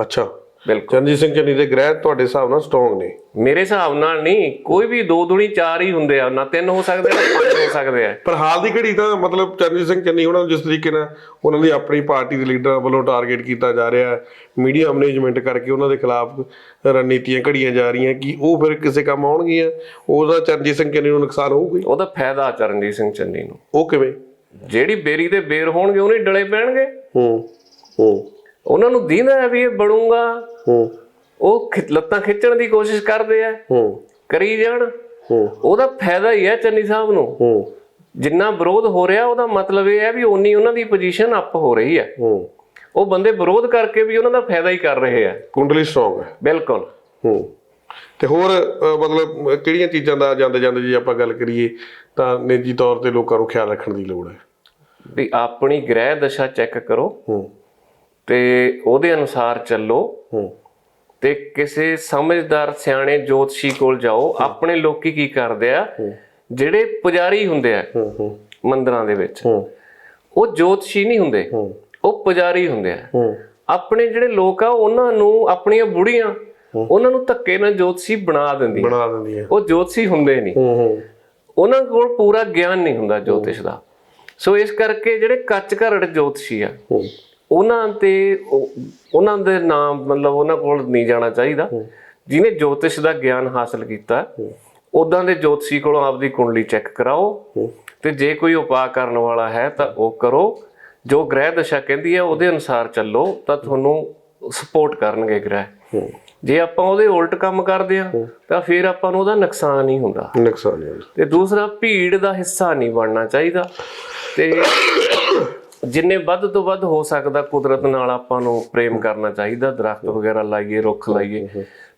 ਅੱਛਾ। ਚਰਨਜੀਤ ਸਿੰਘ ਚੰਨੀ ਦੇ ਗ੍ਰਹਿ ਤੁਹਾਡੇ ਹਿਸਾਬ ਨਾਲ ਸਟਰੋਂਗ ਨੇ। ਮੇਰੇ ਹਿਸਾਬ ਨਾਲ ਨਹੀਂ ਕੋਈ ਵੀ ਦੋ ਦੁਣੀ ਚਾਰ ਹੀ ਹੁੰਦੇ ਆ ਨਾ ਤਿੰਨ ਹੋ ਸਕਦੇ ਨਾ ਪੰਜ ਹੋ ਸਕਦੇ ਆ। ਪਰ ਹਾਲ ਦੀ ਘੜੀ ਤਾਂ ਮਤਲਬ ਚਰਨਜੀਤ ਸਿੰਘ ਚੰਨੀ ਉਹਨਾਂ ਨੂੰ ਜਿਸ ਤਰੀਕੇ ਨਾਲ ਉਹਨਾਂ ਦੀ ਆਪਣੀ ਪਾਰਟੀ ਦੇ ਲੀਡਰਾਂ ਵੱਲੋਂ ਟਾਰਗੇਟ ਕੀਤਾ ਜਾ ਰਿਹਾ ਹੈ ਮੀਡੀਆ ਮੈਨੇਜਮੈਂਟ ਕਰਕੇ ਉਹਨਾਂ ਦੇ ਖਿਲਾਫ ਰਣਨੀਤੀਆਂ ਘੜੀਆਂ ਜਾ ਰਹੀਆਂ ਕਿ ਉਹ ਫਿਰ ਕਿਸੇ ਕੰਮ ਆਉਣਗੀਆਂ ਉਹਦਾ ਚਰਨਜੀਤ ਸਿੰਘ ਚੰਨੀ ਨੂੰ ਨੁਕਸਾਨ ਹੋਊਗਾ। ਉਹਦਾ ਫਾਇਦਾ ਚਰਨਜੀਤ ਸਿੰਘ ਚੰਨੀ ਨੂੰ। ਉਹ ਕਿਵੇਂ? ਜਿਹੜੀ ਬੇਰੀ ਤੇ ਬੇਰ ਹੋਣਗੇ ਉਹਨੇ ਡਲੇ ਪੈਣਗੇ। ਹੂੰ ਹੂੰ। ਉਹਨਾਂ ਨੂੰ ਦੀਂਦਾ ਹੈ ਵੀ ਇਹ ਬਣੂਗਾ। ਹੂੰ। ਉਹ ਲੱਤਾਂ ਖਿੱਚਣ ਦੀ ਕੋਸ਼ਿਸ਼ ਕਰਦੇ ਆ। ਹੂੰ। ਕਰੀ ਜਾਣ। ਹੂੰ। ਉਹਦਾ ਫਾਇਦਾ ਹੀ ਹੈ ਚੰਨੀ ਸਾਹਿਬ ਨੂੰ। ਹੂੰ। ਜਿੰਨਾ ਵਿਰੋਧ ਹੋ ਰਿਹਾ ਉਹਦਾ ਮਤਲਬ ਇਹ ਹੈ ਵੀ ਓਨੀ ਉਹਨਾਂ ਦੀ ਪੋਜੀਸ਼ਨ ਅਪ ਹੋ ਰਹੀ ਹੈ। ਹੂੰ। ਉਹ ਬੰਦੇ ਵਿਰੋਧ ਕਰਕੇ ਵੀ ਉਹਨਾਂ ਦਾ ਫਾਇਦਾ ਹੀ ਕਰ ਰਹੇ ਆ। ਕੁੰਡਲੀ ਸਟਰੋਂਗ ਹੈ। ਬਿਲਕੁਲ। ਹੂੰ। ਤੇ ਹੋਰ ਮਤਲਬ ਕਿਹੜੀਆਂ ਚੀਜ਼ਾਂ ਦਾ ਜਾਂਦੇ ਜਾਂਦੇ ਜੇ ਆਪਾਂ ਗੱਲ ਕਰੀਏ ਤਾਂ ਨਿੱਜੀ ਤੌਰ ਤੇ ਲੋਕਾਂ ਨੂੰ ਖਿਆਲ ਰੱਖਣ ਦੀ ਲੋੜ ਹੈ। ਵੀ ਆਪਣੀ ਗ੍ਰਹਿ ਦਸ਼ਾ ਚੈੱਕ ਕਰੋ। ਹੂੰ। ਤੇ ਉਹਦੇ ਅਨੁਸਾਰ ਚੱਲੋ। ਹੂੰ। ਤੇ ਕਿਸੇ ਸਮਝਦਾਰ ਸਿਆਣੇ ਜੋਤਸ਼ੀ ਕੋਲ ਜਾਓ। ਆਪਣੇ ਲੋਕੀ ਕੀ ਕਰਦੇ ਆ? ਜਿਹੜੇ ਪੁਜਾਰੀ ਹੁੰਦੇ ਆ ਹੂੰ ਹੂੰ। ਮੰਦਰਾਂ ਦੇ ਵਿੱਚ। ਹੂੰ। ਉਹ ਜੋਤਸ਼ੀ ਨਹੀਂ ਹੁੰਦੇ। ਹੂੰ। ਉਹ ਪੁਜਾਰੀ ਹੁੰਦੇ ਆ। ਆਪਣੇ ਜਿਹੜੇ ਲੋਕ ਆ ਉਹਨਾਂ ਨੂੰ ਆਪਣੀਆਂ ਬੁੜੀਆਂ ਉਹਨਾਂ ਨੂੰ ਧੱਕੇ ਨਾਲ ਜੋਤਸ਼ੀ ਬਣਾ ਦਿੰਦੀਆਂ ਬਣਾ ਦਿੰਦੀ ਉਹ ਜੋਤਸ਼ੀ ਹੁੰਦੇ ਨਹੀਂ। ਉਹਨਾਂ ਕੋਲ ਪੂਰਾ ਗਿਆਨ ਨਹੀਂ ਹੁੰਦਾ ਜੋਤਿਸ਼ ਦਾ। ਸੋ ਇਸ ਕਰਕੇ ਜਿਹੜੇ ਕੱਚ ਘਰੜ ਜੋਤਸ਼ੀ ਆ ਉਹਨਾਂ ਤੇ ਉਹ- ਉਹਨਾਂ ਦੇ ਨਾਮ ਮਤਲਬ ਉਹਨਾਂ ਕੋਲ ਨਹੀਂ ਜਾਣਾ ਚਾਹੀਦਾ। ਜਿਹਨੇ ਜੋਤਿਸ਼ ਦਾ ਗਿਆਨ ਹਾਸਲ ਕੀਤਾ ਉਦਾਂ ਦੇ ਜੋਤਸ਼ੀ ਕੋਲੋਂ ਆਪਦੀ ਕੁੰਡਲੀ ਚੈੱਕ ਕਰਾਓ। ਤੇ ਜੇ ਕੋਈ ਉਪਾਅ ਕਰਨ ਵਾਲਾ ਹੈ ਤਾਂ ਉਹ ਕਰੋ। ਜੋ ਗ੍ਰਹਿ ਦਸ਼ਾ ਕਹਿੰਦੀ ਹੈ ਉਹਦੇ ਅਨੁਸਾਰ ਚੱਲੋ ਤਾਂ ਤੁਹਾਨੂੰ ਸਪੋਰਟ ਕਰਨਗੇ ਗ੍ਰਹਿ। ਜੇ ਆਪਾਂ ਉਹਦੇ ਉਲਟ ਕੰਮ ਕਰਦੇ ਆ ਤਾਂ ਫਿਰ ਆਪਾਂ ਨੂੰ ਉਹਦਾ ਨੁਕਸਾਨ ਹੀ ਹੁੰਦਾ। ਨੁਕਸਾਨ ਤੇ ਦੂਸਰਾ ਭੀੜ ਦਾ ਹਿੱਸਾ ਨਹੀਂ ਬਣਨਾ ਚਾਹੀਦਾ। ਤੇ ਜਿੰਨੇ ਵੱਧ ਤੋਂ ਵੱਧ ਹੋ ਸਕਦਾ ਕੁਦਰਤ ਨਾਲ ਆਪਾਂ ਨੂੰ ਪ੍ਰੇਮ ਕਰਨਾ ਚਾਹੀਦਾ ਦਰਖਤ ਵਗੈਰਾ ਲਾਈਏ ਰੁੱਖ ਲਾਈਏ।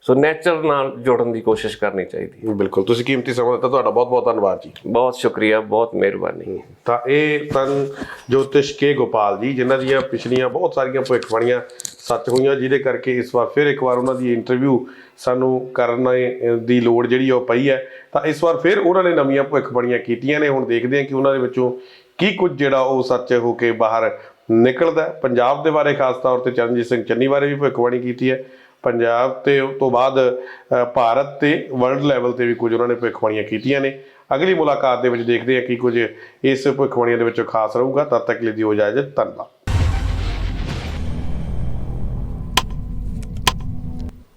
ਸੋ ਨੇਚਰ ਨਾਲ ਜੁੜਨ ਦੀ ਕੋਸ਼ਿਸ਼ ਕਰਨੀ ਚਾਹੀਦੀ ਬਿਲਕੁਲ। ਤੁਸੀਂ ਕੀਮਤੀ ਸਮਾਂ ਦਿੱਤਾ ਤੁਹਾਡਾ ਬਹੁਤ ਬਹੁਤ ਧੰਨਵਾਦ ਜੀ। ਬਹੁਤ ਸ਼ੁਕਰੀਆ ਬਹੁਤ ਮਿਹਰਬਾਨੀ। ਤਾਂ ਇਹ ਤਨ ਜੋਤਿਸ਼ ਕੇ ਗੋਪਾਲ ਜੀ ਜਿਨ੍ਹਾਂ ਦੀਆਂ ਪਿਛਲੀਆਂ ਬਹੁਤ ਸਾਰੀਆਂ ਭਵਿੱਖਬਾਣੀਆਂ ਸੱਚ ਹੋਈਆਂ ਜਿਹਦੇ ਕਰਕੇ ਇਸ ਵਾਰ ਫਿਰ ਇੱਕ ਵਾਰ ਉਹਨਾਂ ਦੀ ਇੰਟਰਵਿਊ ਸਾਨੂੰ ਕਰਨ ਦੀ ਲੋੜ ਜਿਹੜੀ ਉਹ ਪਈ ਹੈ। ਤਾਂ ਇਸ ਵਾਰ ਫਿਰ ਉਹਨਾਂ ਨੇ ਨਵੀਆਂ ਭਵਿੱਖਬਾਣੀਆਂ ਕੀਤੀਆਂ ਨੇ। ਹੁਣ ਦੇਖਦੇ ਹਾਂ ਕਿ ਉਹਨਾਂ ਦੇ ਵਿੱਚੋਂ ਕੀ ਕੁਝ ਜਿਹੜਾ ਉਹ ਸੱਚ ਹੋ ਕੇ ਬਾਹਰ ਨਿਕਲਦਾ ਪੰਜਾਬ ਦੇ ਬਾਰੇ ਖਾਸ ਤੌਰ ਤੇ ਚਰਨਜੀਤ ਸਿੰਘ ਚੰਨੀ ਬਾਰੇ ਵੀ ਭਵਿੱਖਬਾਣੀ ਕੀਤੀ ਹੈ। ਪੰਜਾਬ ਤੇ ਉਸ ਤੋਂ ਬਾਅਦ ਭਾਰਤ ਤੇ ਵਰਲਡ ਲੈਵਲ ਤੇ ਵੀ ਕੁਝ ਉਹਨਾਂ ਨੇ ਭਵਿੱਖਬਾਣੀਆਂ ਕੀਤੀਆਂ ਨੇ। ਅਗਲੀ ਮੁਲਾਕਾਤ ਦੇ ਵਿੱਚ ਦੇਖਦੇ ਹਾਂ ਕੀ ਕੁਝ ਇਸ ਭਵਿੱਖਬਾਣੀਆਂ ਦੇ ਵਿੱਚੋਂ ਖਾਸ ਰਹੂਗਾ। ਤਦ ਤੱਕ ਲਈ ਦਿਓ ਇਜਾਜ਼ਤ। ਧੰਨਵਾਦ।